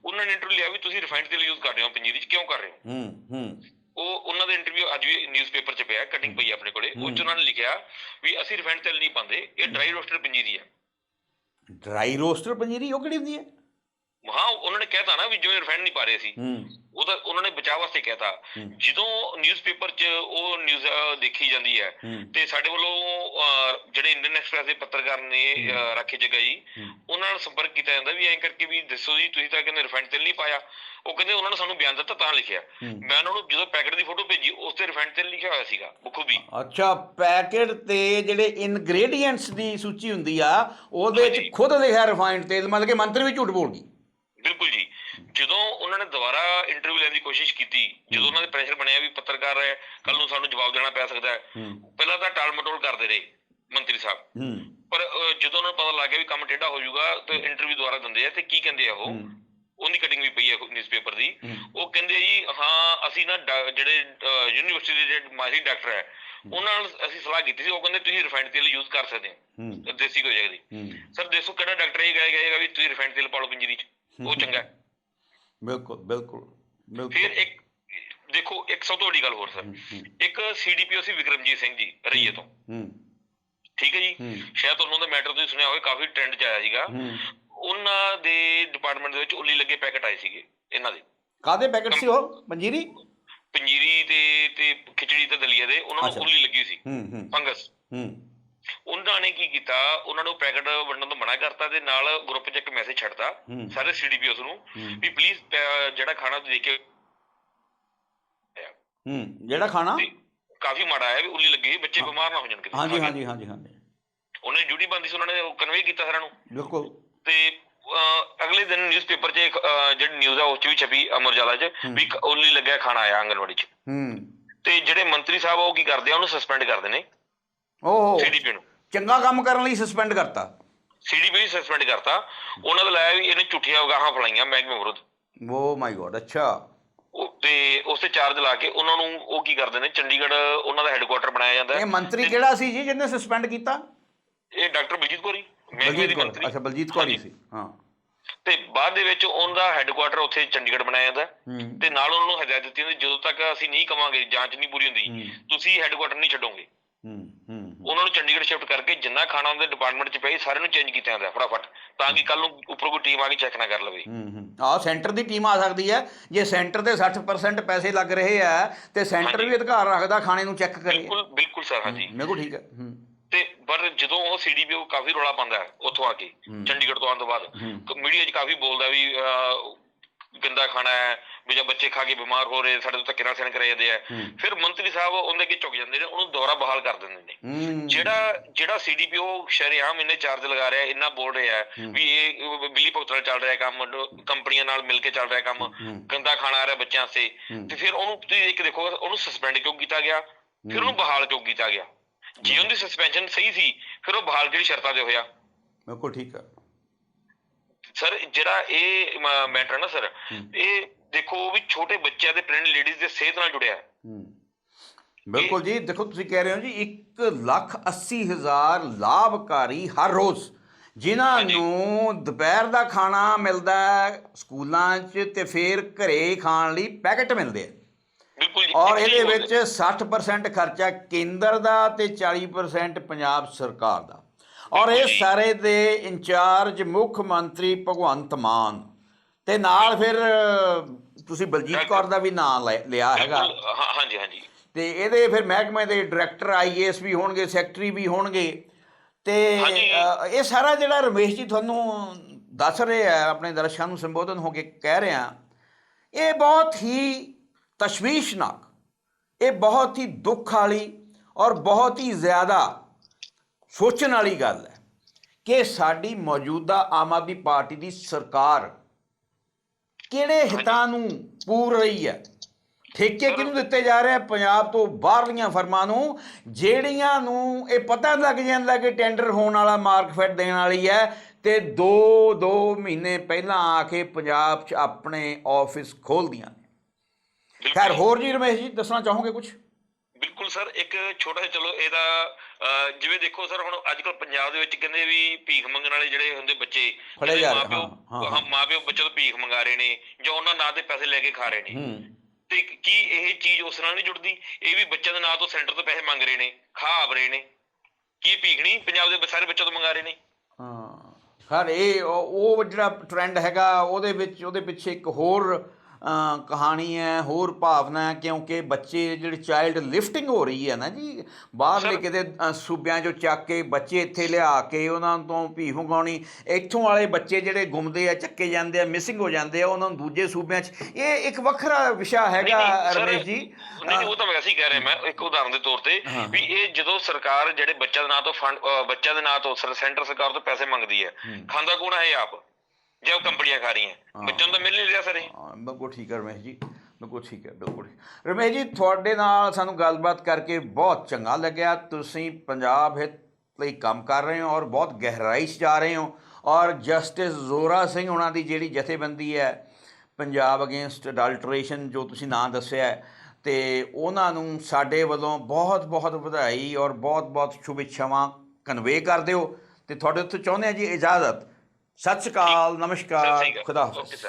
ਉਹਨਾਂ ਨੇ ਇੰਟਰਵਿਊ ਲਿਆ ਵੀ ਤੁਸੀਂ ਰਿਫਾਈਨਡ ਤੇਲ ਯੂਜ਼ ਕਰ ਰਹੇ ਹੋ ਪੰਜੀਰੀ 'ਚ ਕਿਉਂ ਕਰ ਰਹੇ ਹੋ? ਹੂੰ ਹੂੰ। ਉਹ ਉਹਨਾਂ ਦਾ ਇੰਟਰਵਿਊ ਅੱਜ ਵੀ ਨਿਊਜ਼ਪੇਪਰ 'ਚ ਪਿਆ ਕਟਿੰਗ ਪਈ ਆਪਣੇ ਕੋਲੇ। ਉਹ 'ਚ ਉਹਨਾਂ ਨੇ ਲਿਖਿਆ ਵੀ ਅਸੀਂ ਰਿਫਾਈਨਡ ਤੇਲ ਨਹੀਂ ਪਾਉਂਦੇ ਇਹ ਡਰਾਈ ਰੋਸਟਡ ਪੰਜੀਰੀ ਹੈ। ਡਰਾਈ ਰੋਸਟਰ ਪੰਜੀਰੀ ਉਹ ਕਿਹੜੀ ਹੁੰਦੀ ਹੈ? ਹਾਂ ਉਹਨਾਂ ਨੇ ਕਹਿਤਾ ਨਾ ਵੀ ਜਿਵੇਂ ਰਿਫਾਈਨਡ ਨਹੀਂ ਪਾ ਰਹੇ ਸੀ। ਉਹਦਾ ਉਹਨਾਂ ਨੇ ਬਚਾਅ ਵਾਸਤੇ ਕਹਿਤਾ। ਜਦੋਂ ਨਿਊਜ਼ਪੇਪਰ 'ਚ ਉਹ ਨਿਊਜ਼ ਦੇਖੀ ਜਾਂਦੀ ਹੈ ਤੇ ਸਾਡੇ ਵੱਲੋਂ ਜਿਹੜੇ ਇੰਡੀਅਨ ਐਕਸਪ੍ਰੈਸ ਦੇ ਪੱਤਰਕਾਰ ਨੇ ਰਾਖੀ ਜਗ੍ਹਾ ਜੀ ਉਹਨਾਂ ਨਾਲ ਸੰਪਰਕ ਕੀਤਾ ਜਾਂਦਾ ਵੀ ਐਂ ਕਰਕੇ ਵੀ ਦੱਸੋ ਜੀ ਤੁਸੀਂ ਤਾਂ ਕਹਿੰਦੇ ਰਿਫਾਈਨਡ ਤੇਲ ਨਹੀਂ ਪਾਇਆ। ਉਹ ਕਹਿੰਦੇ ਉਹਨਾਂ ਨੇ ਸਾਨੂੰ ਬਿਆਨ ਦਿੱਤਾ ਤਾਂ ਲਿਖਿਆ। ਮੈਂ ਉਹਨਾਂ ਨੂੰ ਜਦੋਂ ਪੈਕਟ ਦੀ ਫੋਟੋ ਭੇਜੀ ਉਸ ਤੇ ਰਿਫਾਈਨਡ ਤੇਲ ਲਿਖਿਆ ਹੋਇਆ ਸੀਗਾ ਬਖੂਬੀ। ਅੱਛਾ ਪੈਕੇਟ ਤੇ ਜਿਹੜੇ ਇਨਗਰੀਡੀਐਂਟਸ ਦੀ ਸੂਚੀ ਹੁੰਦੀ ਆ ਉਹਦੇ ਵਿੱਚ। ਖੁਦ ਲਿਖਿਆ ਰਿਫਾਈਨਡ ਤੇਲ ਮਤਲਬ ਕਿ ਮੰਤਰੀ ਵੀ ਝੂਠ ਬੋਲ ਗਈ। ਬਿਲਕੁਲ ਜੀ। ਜਦੋਂ ਉਹਨਾਂ ਨੇ ਦੁਬਾਰਾ ਇੰਟਰਵਿਊ ਲੈਣ ਦੀ ਕੋਸ਼ਿਸ਼ ਕੀਤੀ ਜਦੋਂ ਉਹਨਾਂ ਦੇ ਪ੍ਰੈਸ਼ਰ ਬਣਿਆ ਵੀ ਪੱਤਰਕਾਰ ਹੈ ਕੱਲ ਨੂੰ ਸਾਨੂੰ ਜਵਾਬ ਦੇਣਾ ਪੈ ਸਕਦਾ ਹੈ। ਪਹਿਲਾਂ ਤਾਂ ਟਾਲ ਮਟੋਲ ਕਰਦੇ ਰਹੇ ਮੰਤਰੀ ਸਾਹਿਬ। ਪਰ ਜਦੋਂ ਉਹਨਾਂ ਨੂੰ ਪਤਾ ਲੱਗ ਗਿਆ ਵੀ ਕੰਮ ਟੇਢਾ ਹੋ ਜਾਊਗਾ ਤੇ ਇੰਟਰਵਿਊ ਦੁਬਾਰਾ ਦਿੰਦੇ ਆ ਤੇ ਕੀ ਕਹਿੰਦੇ ਆ ਉਹ? ਉਹਦੀ ਕਟਿੰਗ ਵੀ ਪਈ ਹੈ ਨਿਊਜ਼ਪੇਪਰ ਦੀ। ਉਹ ਕਹਿੰਦੇ ਜੀ ਹਾਂ ਅਸੀਂ ਨਾ ਜਿਹੜੇ ਯੂਨੀਵਰਸਿਟੀ ਦੇ ਜਿਹੜੇ ਮਾਹਿਰ ਡਾਕਟਰ ਹੈ ਉਹਨਾਂ ਨਾਲ ਅਸੀਂ ਸਲਾਹ ਕੀਤੀ ਸੀ ਉਹ ਕਹਿੰਦੇ ਤੁਸੀਂ ਰਿਫਾਈਨਡ ਤੇਲ ਯੂਜ਼ ਕਰ ਸਕਦੇ ਹੂੰ। ਦੇਸੀ ਜਾਏਗੀ ਹੂੰ। ਸਰ ਦੇਖੋ ਕਿਹੜਾ ਡਾਕਟਰ ਇਹ ਕਹੇਗਾ ਵੀ ਤੁਸੀਂ ਰਿਫਾਈਨਡ ਤੇਲ ਪਾ ਲਓ ਪੰਜੀਰੀ ਚ। ਉਹ ਚੰਗਾ ਬਿਲਕੁਲ ਬਿਲਕੁਲ ਬਿਲਕੁਲ। ਫਿਰ ਇੱਕ ਦੇਖੋ ਇੱਕ ਸਭ ਤੋਂ ਵੱਡੀ ਗੱਲ ਹੋਰ ਸਰ। ਇੱਕ ਸੀਡੀਪੀਓ ਸੀ ਵਿਕਰਮਜੀਤ ਸਿੰਘ ਜੀ ਰਈਏ ਤੋਂ। ਹੂੰ ਠੀਕ ਹੈ ਜੀ। ਸ਼ਾਇਦ ਤੁਹਾਨੂੰ ਉਹਦਾ ਮੈਟਰ ਤੁਸੀਂ ਸੁਣਿਆ ਹੋਵੇ ਕਾਫੀ ਟ੍ਰੈਂਡ ਚ ਆਇਆ ਸੀਗਾ। ਉਹਨਾਂ ਦੇ ਡਿਪਾਰਟਮੈਂਟ ਦੇ ਵਿੱਚ ਉੱਲੀ ਲੱਗੇ ਪੈਕੇਟ ਆਏ ਸੀਗੇ ਇਹਨਾਂ ਦੇ। ਕਾਦੇ ਪੈਕੇਟ ਸੀ ਉਹ? ਪੰਜੀਰੀ? ਪੰਜੀਰੀ ਤੇ ਤੇ ਖਿਚੜੀ ਤੇ ਦਲੀਆ ਦੇ ਉਹਨਾਂ। ਨੂੰ ਉੱਲੀ ਲੱਗੀ ਸੀ। ਹੂੰ ਹੂੰ। ਫੰਗਸ। ਹੂੰ। ਉਹਨਾਂ ਨੇ ਕੀ ਕੀਤਾ? ਉਹਨਾਂ ਨੂੰ ਪੈਕੇਟ ਵੰਡਣ ਤੋਂ ਮਨਾ ਕਰਤਾ ਤੇ ਨਾਲ ਗਰੁੱਪ 'ਚ ਇੱਕ ਮੈਸੇਜ ਛੱਡਤਾ। ਸਾਰੇ ਸੀਡੀਪੀਓਸ ਨੂੰ। ਵੀ ਪਲੀਜ਼ ਜਿਹੜਾ ਖਾਣਾ ਤੁਸੀਂ ਦੇ ਕੇ ਹੂੰ ਜਿਹੜਾ ਖਾਣਾ? ਕਾਫੀ ਮਾੜਾ ਹੈ ਵੀ ਉੱਲੀ ਲੱਗੀ ਬੱਚੇ ਬਿਮਾਰ ਨਾ ਹੋ ਜਾਣ ਕਿਤੇ ਹਾਂਜੀ ਹਾਂਜੀ ਹਾਂਜੀ ਹਾਂਜੀ। ਉਹਨਾਂ ਦੀ ਡਿਊਟੀ ਬੰਦੀ ਸੀ ਉਹਨਾਂ ਨੇ ਕਨਵੇ ਕੀਤਾ ਸਾਰਿਆਂ ਨੂੰ। ਬਿਲਕੁਲ। ਤੇ ਅਗਲੇ ਦਿਨ ਨਿਊਜ਼ਪੇਪਰ 'ਚ ਜਿਹੜੀ ਨਿਊਜ਼ ਆ ਉਸ 'ਚ ਵੀ ਛਪੀ ਅਮਰ ਉਜਾਲਾ 'ਚ ਵੀ ਉੱਲੀ ਲੱਗਿਆ ਖਾਣਾ ਆਇਆ ਆਂਗਨਵਾੜੀ 'ਚ। ਹੂੰ। ਤੇ ਜਿਹੜੇ ਮੰਤਰੀ ਸਾਹਿਬ ਉਹ ਕੀ ਕਰਦੇ ਆ? ਉਹਨੂੰ ਸਸਪੈਂਡ ਕਰਦੇ ਨੇ। ਓਹੋ। ਸੀਡੀਪੀ ਨੂੰ। ਚੰਗਾ ਕੰਮ ਕਰਨ ਲਈ ਸਸਪੈਂਡ ਕਰਤਾ। ਸੀਡੀਪੀ ਨੂੰ ਸਸਪੈਂਡ ਕਰਤਾ। ਉਹਨਾਂ ਦਾ ਲਾਇਆ ਵੀ ਇਹਨੇ ਝੂਠੀਆਂ ਉਗਾਹਾਂ ਫਲਾਈਆਂ ਮਹਿਕਮੇ ਵਿਰੁੱਧ। ਓ ਮਾਈ ਗੋਡ ਅੱਛਾ। ਉਹ ਤੇ ਉਸ ਤੇ ਚਾਰਜ ਲਾ ਕੇ ਉਹਨਾਂ ਨੂੰ ਉਹ ਕੀ ਕਰਦੇ ਨੇ? ਚੰਡੀਗੜ੍ਹ ਉਹਨਾਂ ਦਾ ਹੈੱਡਕੁਆਟਰ ਬਣਾਇਆ ਜਾਂਦਾ ਹੈ। ਇਹ ਮੰਤਰੀ ਕਿਹੜਾ ਸੀ ਜੀ ਜਿਹਨੇ ਸਸਪੈਂਡ ਕੀਤਾ? ਇਹ ਡਾਕਟਰ ਬਲਜੀਤ ਕੌਰੀ ਮਹਿਕਮੇ ਬਲਜੀਤ ਦੀ ਕੌਰ ਮੰਤਰੀ। ਅੱਛਾ ਬਲਜੀਤ ਕੌਰ ਹੀ। ਸੀ ਹਾਂ। ਤੇ ਬਾਅਦ ਦੇ ਵਿੱਚ ਉਹਨਾਂ ਦਾ ਹੈੱਡਕੁਆਟਰ ਉੱਥੇ ਚੰਡੀਗੜ੍ਹ ਬਣਾਇਆ ਜਾਂਦਾ ਹੈ। ਹੂੰ। ਤੇ ਨਾਲ ਉਹਨਾਂ ਨੂੰ ਹਦਾਇਤ ਦਿੱਤੀ ਹੁੰਦੀ ਜਦੋਂ ਤੱਕ ਅਸੀਂ ਨਹੀਂ ਕਵਾਂਗੇ ਜਾਂਚ ਨਹੀਂ ਪੂਰੀ ਹੁੰਦੀ ਹੂੰ। ਤੁਸੀਂ ਹੈੱਡਕੁਆਟਰ ਨਹੀਂ ਛੱਡੋਗੇ। ਹੂੰ। ਉਹਨਾਂ ਨੂੰ ਚੰਡੀਗੜ੍ਹ ਸ਼ਿਫਟ ਕਰਕੇ ਜਿੰਨਾ ਖਾਣਾ ਉਹਦੇ ਡਿਪਾਰਟਮੈਂਟ 'ਚ ਸੀ, ਸਾਰਿਆਂ ਨੂੰ ਚੇਂਜ ਕੀਤਾ ਜਾਂਦਾ ਫਟਾਫਟ ਤਾਂ ਕਿ ਕੱਲ ਨੂੰ ਉੱਪਰੋਂ ਕੋਈ ਟੀਮ ਆ ਕੇ ਚੈੱਕ ਨਾ ਕਰ ਲਵੇ। ਹੂੰ ਹੂੰ। ਸੈਂਟਰ ਦੀ ਟੀਮ ਆ ਸਕਦੀ ਹੈ। ਜੇ ਸੈਂਟਰ ਦੇ 60% ਪੈਸੇ ਲੱਗ ਰਹੇ ਆ ਤੇ ਸੈਂਟਰ। ਵੀ ਅਧਿਕਾਰ ਰੱਖਦਾ ਖਾਣੇ ਨੂੰ ਚੈੱਕ ਕਰੇ। ਬਿਲਕੁਲ ਬਿਲਕੁਲ ਸਰ ਹਾਂਜੀ। ਮੇਰੇ ਕੋਲ ਠੀਕ ਹੈ। ਹੂੰ। ਤੇ ਪਰ ਜਦੋਂ ਉਹ ਸੀਡੀਪੀਓ ਕਾਫੀ ਰੌਲਾ ਪਾਉਂਦਾ ਹੈ ਉੱਥੋਂ ਆ ਕੇ। ਚੰਡੀਗੜ੍ਹ ਤੋਂ ਆਉਣ ਤੋਂ ਬਾਅਦ। ਮੀਡੀਆ 'ਚ ਕਾਫੀ ਬੋਲਦਾ ਵੀ ਗੰਦਾ ਖਾਣਾ ਹੈ ਵੀ ਜਾਂ ਬੱਚੇ ਖਾ ਕੇ ਬਿਮਾਰ ਹੋ ਰਹੇ ਸਾਡੇ ਤੋਂ ਧੱਕੇ ਨਾਲ ਸੈਨ ਕਰਾਏ ਜਾਂਦੇ ਆ। ਫਿਰ ਮੰਤਰੀ ਸਾਹਿਬ ਉਹਦੇ ਅੱਗੇ ਝੁਕ ਜਾਂਦੇ ਨੇ ਉਹਨੂੰ ਦੁਬਾਰਾ ਬਹਾਲ ਕਰ ਦਿੰਦੇ ਨੇ ਜਿਹੜਾ ਜਿਹੜਾ ਸੀਡੀਪੀਓ ਸ਼ਰੇਆਮ ਇਹਨੇ ਚਾਰਜ ਲਗਾ ਰਿਹਾ ਇੰਨਾ ਬੋਲ ਰਿਹਾ। ਵੀ ਇਹ ਬਿੱਲੀ ਭੁਗਤਣ ਚੱਲ ਰਿਹਾ ਕੰਮ ਕੰਪਨੀਆਂ ਨਾਲ ਮਿਲ ਕੇ ਚੱਲ ਰਿਹਾ ਕੰਮ। ਗੰਦਾ ਖਾਣਾ ਆ ਰਿਹਾ ਬੱਚਿਆਂ ਸੇ ਹੂੰ। ਤੇ ਫਿਰ ਉਹਨੂੰ ਤੁਸੀਂ ਇੱਕ ਦੇਖੋ ਉਹਨੂੰ ਸਸਪੈਂਡ ਕਿਉਂ ਕੀਤਾ ਗਿਆ ਫਿਰ ਉਹਨੂੰ ਬਹਾਲ ਕਿਉਂ ਕੀਤਾ ਗਿਆ ਜੇ ਉਹਦੀ ਸਸਪੈਂਸ਼ਨ ਸਹੀ ਸੀ ਫਿਰ ਉਹ ਬਹਾਲ ਕਿਹੜੀ ਸ਼ਰਤਾਂ ਤੇ ਹੋਇਆ ਮੇਰੇ ਕੋਲ ਠੀਕ ਹੈ ਸਰ ਜਿਹੜਾ ਇਹ ਮੈਟਰ ਨਾ ਸਰ। ਇਹ ਦੇਖੋ ਵੀ ਛੋਟੇ ਬੱਚਿਆਂ ਦੇ ਪ੍ਰੈਗਨੈਂਟ ਲੇਡੀਜ਼ ਦੇ ਸਿਹਤ ਨਾਲ ਜੁੜਿਆ ਹੈ ਬਿਲਕੁਲ ਜੀ ਦੇਖੋ ਤੁਸੀਂ ਕਹਿ ਰਹੇ ਹੋ ਜੀ 1 ਲੱਖ 80 ਹਜ਼ਾਰ ਲਾਭਕਾਰੀ ਹਰ ਰੋਜ਼ ਜਿਨ੍ਹਾਂ। ਨੂੰ ਦੁਪਹਿਰ ਦਾ ਖਾਣਾ ਮਿਲਦਾ ਸਕੂਲਾਂ 'ਚ ਤੇ ਫਿਰ ਘਰੇ ਖਾਣ ਲਈ ਪੈਕੇਟ ਮਿਲਦੇ ਆ ਬਿਲਕੁਲ ਜੀ ਔਰ ਇਹਦੇ ਵਿੱਚ 60% ਖਰਚਾ ਕੇਂਦਰ ਦਾ ਤੇ 40% ਪੰਜਾਬ ਸਰਕਾਰ ਦਾ ਔਰ ਇਹ। ਸਾਰੇ ਦੇ ਇੰਚਾਰਜ ਮੁੱਖ ਮੰਤਰੀ ਭਗਵੰਤ ਮਾਨ ਤੇ ਨਾਲ ਫਿਰ ਤੁਸੀਂ ਬਲਜੀਤ ਕੌਰ ਦਾ ਵੀ ਨਾਮ ਲਿਆ ਹੈਗਾ। ਹਾਂਜੀ ਹਾਂਜੀ। ਤੇ ਇਹਦੇ ਫਿਰ ਮਹਿਕਮੇ ਦੇ ਡਾਇਰੈਕਟਰ ਆਈਏਐਸ ਵੀ ਹੋਣਗੇ ਸੈਕਟਰੀ ਵੀ ਹੋਣਗੇ। ਤੇ ਇਹ ਸਾਰਾ ਜਿਹੜਾ ਰਮੇਸ਼ ਜੀ ਤੁਹਾਨੂੰ ਦੱਸ ਰਹੇ ਆ ਆਪਣੇ ਦਰਸ਼ਕਾਂ ਨੂੰ ਸੰਬੋਧਨ ਹੋ ਕੇ ਕਹਿ ਰਹੇ ਆ ਇਹ ਬਹੁਤ ਹੀ ਤਸ਼ਵੀਸ਼ਨਾਕ ਇਹ ਬਹੁਤ ਹੀ ਦੁੱਖ ਵਾਲੀ ਔਰ ਬਹੁਤ ਹੀ ਜ਼ਿਆਦਾ ਸੋਚਣ ਵਾਲੀ ਗੱਲ ਹੈ ਕਿ ਸਾਡੀ ਮੌਜੂਦਾ ਆਮ ਆਦਮੀ ਪਾਰਟੀ ਦੀ ਸਰਕਾਰ ਕਿਹੜੇ ਹਿੱਤਾਂ ਨੂੰ ਪੂਰ ਰਹੀ ਹੈ? ਠੇਕੇ ਕਿਹਨੂੰ ਦਿੱਤੇ ਜਾ ਰਹੇ ਆ? ਪੰਜਾਬ ਤੋਂ ਬਾਹਰਲੀਆਂ ਫਰਮਾਂ ਨੂੰ ਜਿਹੜੀਆਂ ਨੂੰ ਇਹ ਪਤਾ ਲੱਗ ਜਾਂਦਾ ਕਿ ਟੈਂਡਰ ਹੋਣ ਵਾਲਾ ਮਾਰਕਫੈਟ ਦੇਣ ਵਾਲੀ ਹੈ ਤੇ 2 2 ਮਹੀਨੇ ਪਹਿਲਾਂ ਆ ਕੇ ਪੰਜਾਬ 'ਚ ਆਪਣੇ ਆਫਿਸ ਖੋਲਦੀਆਂ ਨੇ। ਖੈਰ ਹੋਰ ਜੀ ਰਮੇਸ਼ ਜੀ ਦੱਸਣਾ ਚਾਹੋਗੇ ਕੁਝ ਬਿਲਕੁਲ ਸਰ ਇੱਕ ਛੋਟਾ ਜਿਹਾ ਚਲੋ ਇਹਦਾ ਜਿਵੇਂ ਦੇਖੋ ਸਰ ਹੁਣ ਅੱਜ ਕੱਲ ਪੰਜਾਬ ਦੇ ਵਿੱਚ ਕਹਿੰਦੇ ਵੀ ਭੀਖ ਮੰਗਣ ਵਾਲੇ ਜਿਹੜੇ ਹੁੰਦੇ ਬੱਚੇ ਫੜੇ ਜਿਹੜੇ ਜਾ ਰਹੇ, ਮਾਪਿਓ- ਹਾਂ, ਬੱਚੇ ਤੋਂ ਭੀਖ ਮੰਗਾ ਰਹੇ ਨੇ ਜਾਂ ਉਹਨਾਂ ਨਾਂ ਤੇ ਪੈਸੇ ਲੈ ਕੇ ਖਾ ਰਹੇ ਨੇ। ਤੇ ਕੀ ਇਹ ਚੀਜ਼ ਉਸ ਨਾਲ ਨਹੀਂ ਜੁੜਦੀ? ਇਹ ਵੀ ਬੱਚਿਆਂ ਦੇ ਨਾਂ ਤੋਂ ਸੈਂਟਰ ਤੋਂ ਪੈਸੇ ਮੰਗ ਰਹੇ ਨੇ ਖਾ ਆਪ ਰਹੇ ਨੇ। ਕੀ ਭੀਖ ਨਹੀਂ ਪੰਜਾਬ ਦੇ ਸਾਰੇ ਬੱਚਿਆਂ ਤੋਂ ਮੰਗਾ ਰਹੇ ਨੇ? ਹਾਂ। ਖੈਰ ਇਹ ਉਹ ਜਿਹੜਾ ਟ੍ਰੈਂਡ ਹੈਗਾ ਉਹਦੇ ਵਿੱਚ ਉਹਦੇ ਪਿੱਛੇ ਇੱਕ ਹੋਰ ਕਹਾਣੀ ਹੈ ਹੋਰ ਭਾਵਨਾ ਹੈ ਕਿਉਂਕਿ ਬੱਚੇ ਜਿਹੜੇ ਚਾਈਲਡ ਲਿਫਟਿੰਗ ਹੋ ਰਹੀ ਹੈ ਨਾ ਜੀ ਬਾਹਰਲੇ ਕਿਤੇ ਸੂਬਿਆਂ 'ਚੋਂ ਚੱਕ ਕੇ ਬੱਚੇ ਇੱਥੇ ਲਿਆ ਕੇ ਉਹਨਾਂ ਤੋਂ ਭੀਖ ਮੰਗਾਉਣੀ ਇੱਥੋਂ ਵਾਲੇ ਬੱਚੇ ਜਿਹੜੇ ਗੁੰਮਦੇ ਆ ਚੱਕੇ ਜਾਂਦੇ ਆ ਮਿਸਿੰਗ ਹੋ ਜਾਂਦੇ ਆ ਉਹਨਾਂ ਨੂੰ ਦੂਜੇ ਸੂਬਿਆਂ 'ਚ ਇਹ ਇੱਕ ਵੱਖਰਾ ਵਿਸ਼ਾ ਹੈਗਾ ਰਮੇਸ਼ ਜੀ ਨਹੀਂ ਉਹ ਤਾਂ ਵੈਸੇ ਹੀ ਕਹਿ ਰਿਹਾ ਮੈਂ ਇੱਕ ਉਦਾਹਰਨ ਦੇ ਤੌਰ ਤੇ। ਵੀ ਇਹ ਜਦੋਂ ਸਰਕਾਰ ਜਿਹੜੇ ਬੱਚਿਆਂ ਦੇ ਨਾਂ ਤੋਂ ਫੰਡ ਬੱਚਿਆਂ ਦੇ ਨਾਂ ਤੋਂ ਸੈਂਟਰ ਸਰਕਾਰ ਤੋਂ ਪੈਸੇ ਮੰਗਦੀ ਹੈ। ਖਾਂਦਾ ਕੌਣ ਹੈ ਆਪ ਖਾ ਰਹੀਆਂ। ਹਾਂ। ਬੱਚਿਆਂ ਨੂੰ ਤਾਂ ਮਿਲ ਨਹੀਂ ਰਿਹਾ ਸਰ। ਇਹ ਹਾਂ ਬਿਲਕੁਲ ਠੀਕ ਹੈ ਰਮੇਸ਼ ਜੀ ਬਿਲਕੁਲ ਠੀਕ ਹੈ ਬਿਲਕੁਲ ਰਮੇਸ਼ ਜੀ ਤੁਹਾਡੇ ਨਾਲ ਸਾਨੂੰ ਗੱਲਬਾਤ ਕਰਕੇ ਬਹੁਤ ਚੰਗਾ ਲੱਗਿਆ। ਤੁਸੀਂ ਪੰਜਾਬ ਹਿੱਤ ਲਈ ਕੰਮ ਕਰ ਰਹੇ ਹੋ ਔਰ ਬਹੁਤ ਗਹਿਰਾਈ 'ਚ ਜਾ ਰਹੇ ਹੋ ਔਰ ਜਸਟਿਸ ਜ਼ੋਰਾ ਸਿੰਘ ਉਹਨਾਂ ਦੀ ਜਿਹੜੀ ਜਥੇਬੰਦੀ ਹੈ ਪੰਜਾਬ ਅਗੇਂਸਟ ਅਡਲਟਰੇਸ਼ਨ ਜੋ ਤੁਸੀਂ ਨਾਂ ਦੱਸਿਆ ਹੈ, ਤੇ ਉਹਨਾਂ ਨੂੰ ਸਾਡੇ ਵੱਲੋਂ ਬਹੁਤ ਬਹੁਤ ਵਧਾਈ ਔਰ ਬਹੁਤ ਬਹੁਤ ਸ਼ੁਭੇੱਛਾਵਾਂ ਕਨਵੇ ਕਰ ਦਿਓ। ਤੇ ਤੁਹਾਡੇ ਉੱਤੇ ਚਾਹੁੰਦੇ ਆ ਜੀ ਇਜਾਜ਼ਤ। ਸਤਿ ਸ਼੍ਰੀ ਅਕਾਲ ਨਮਸਕਾਰ ਖੁਦਾ ਹਾਫਿਜ਼।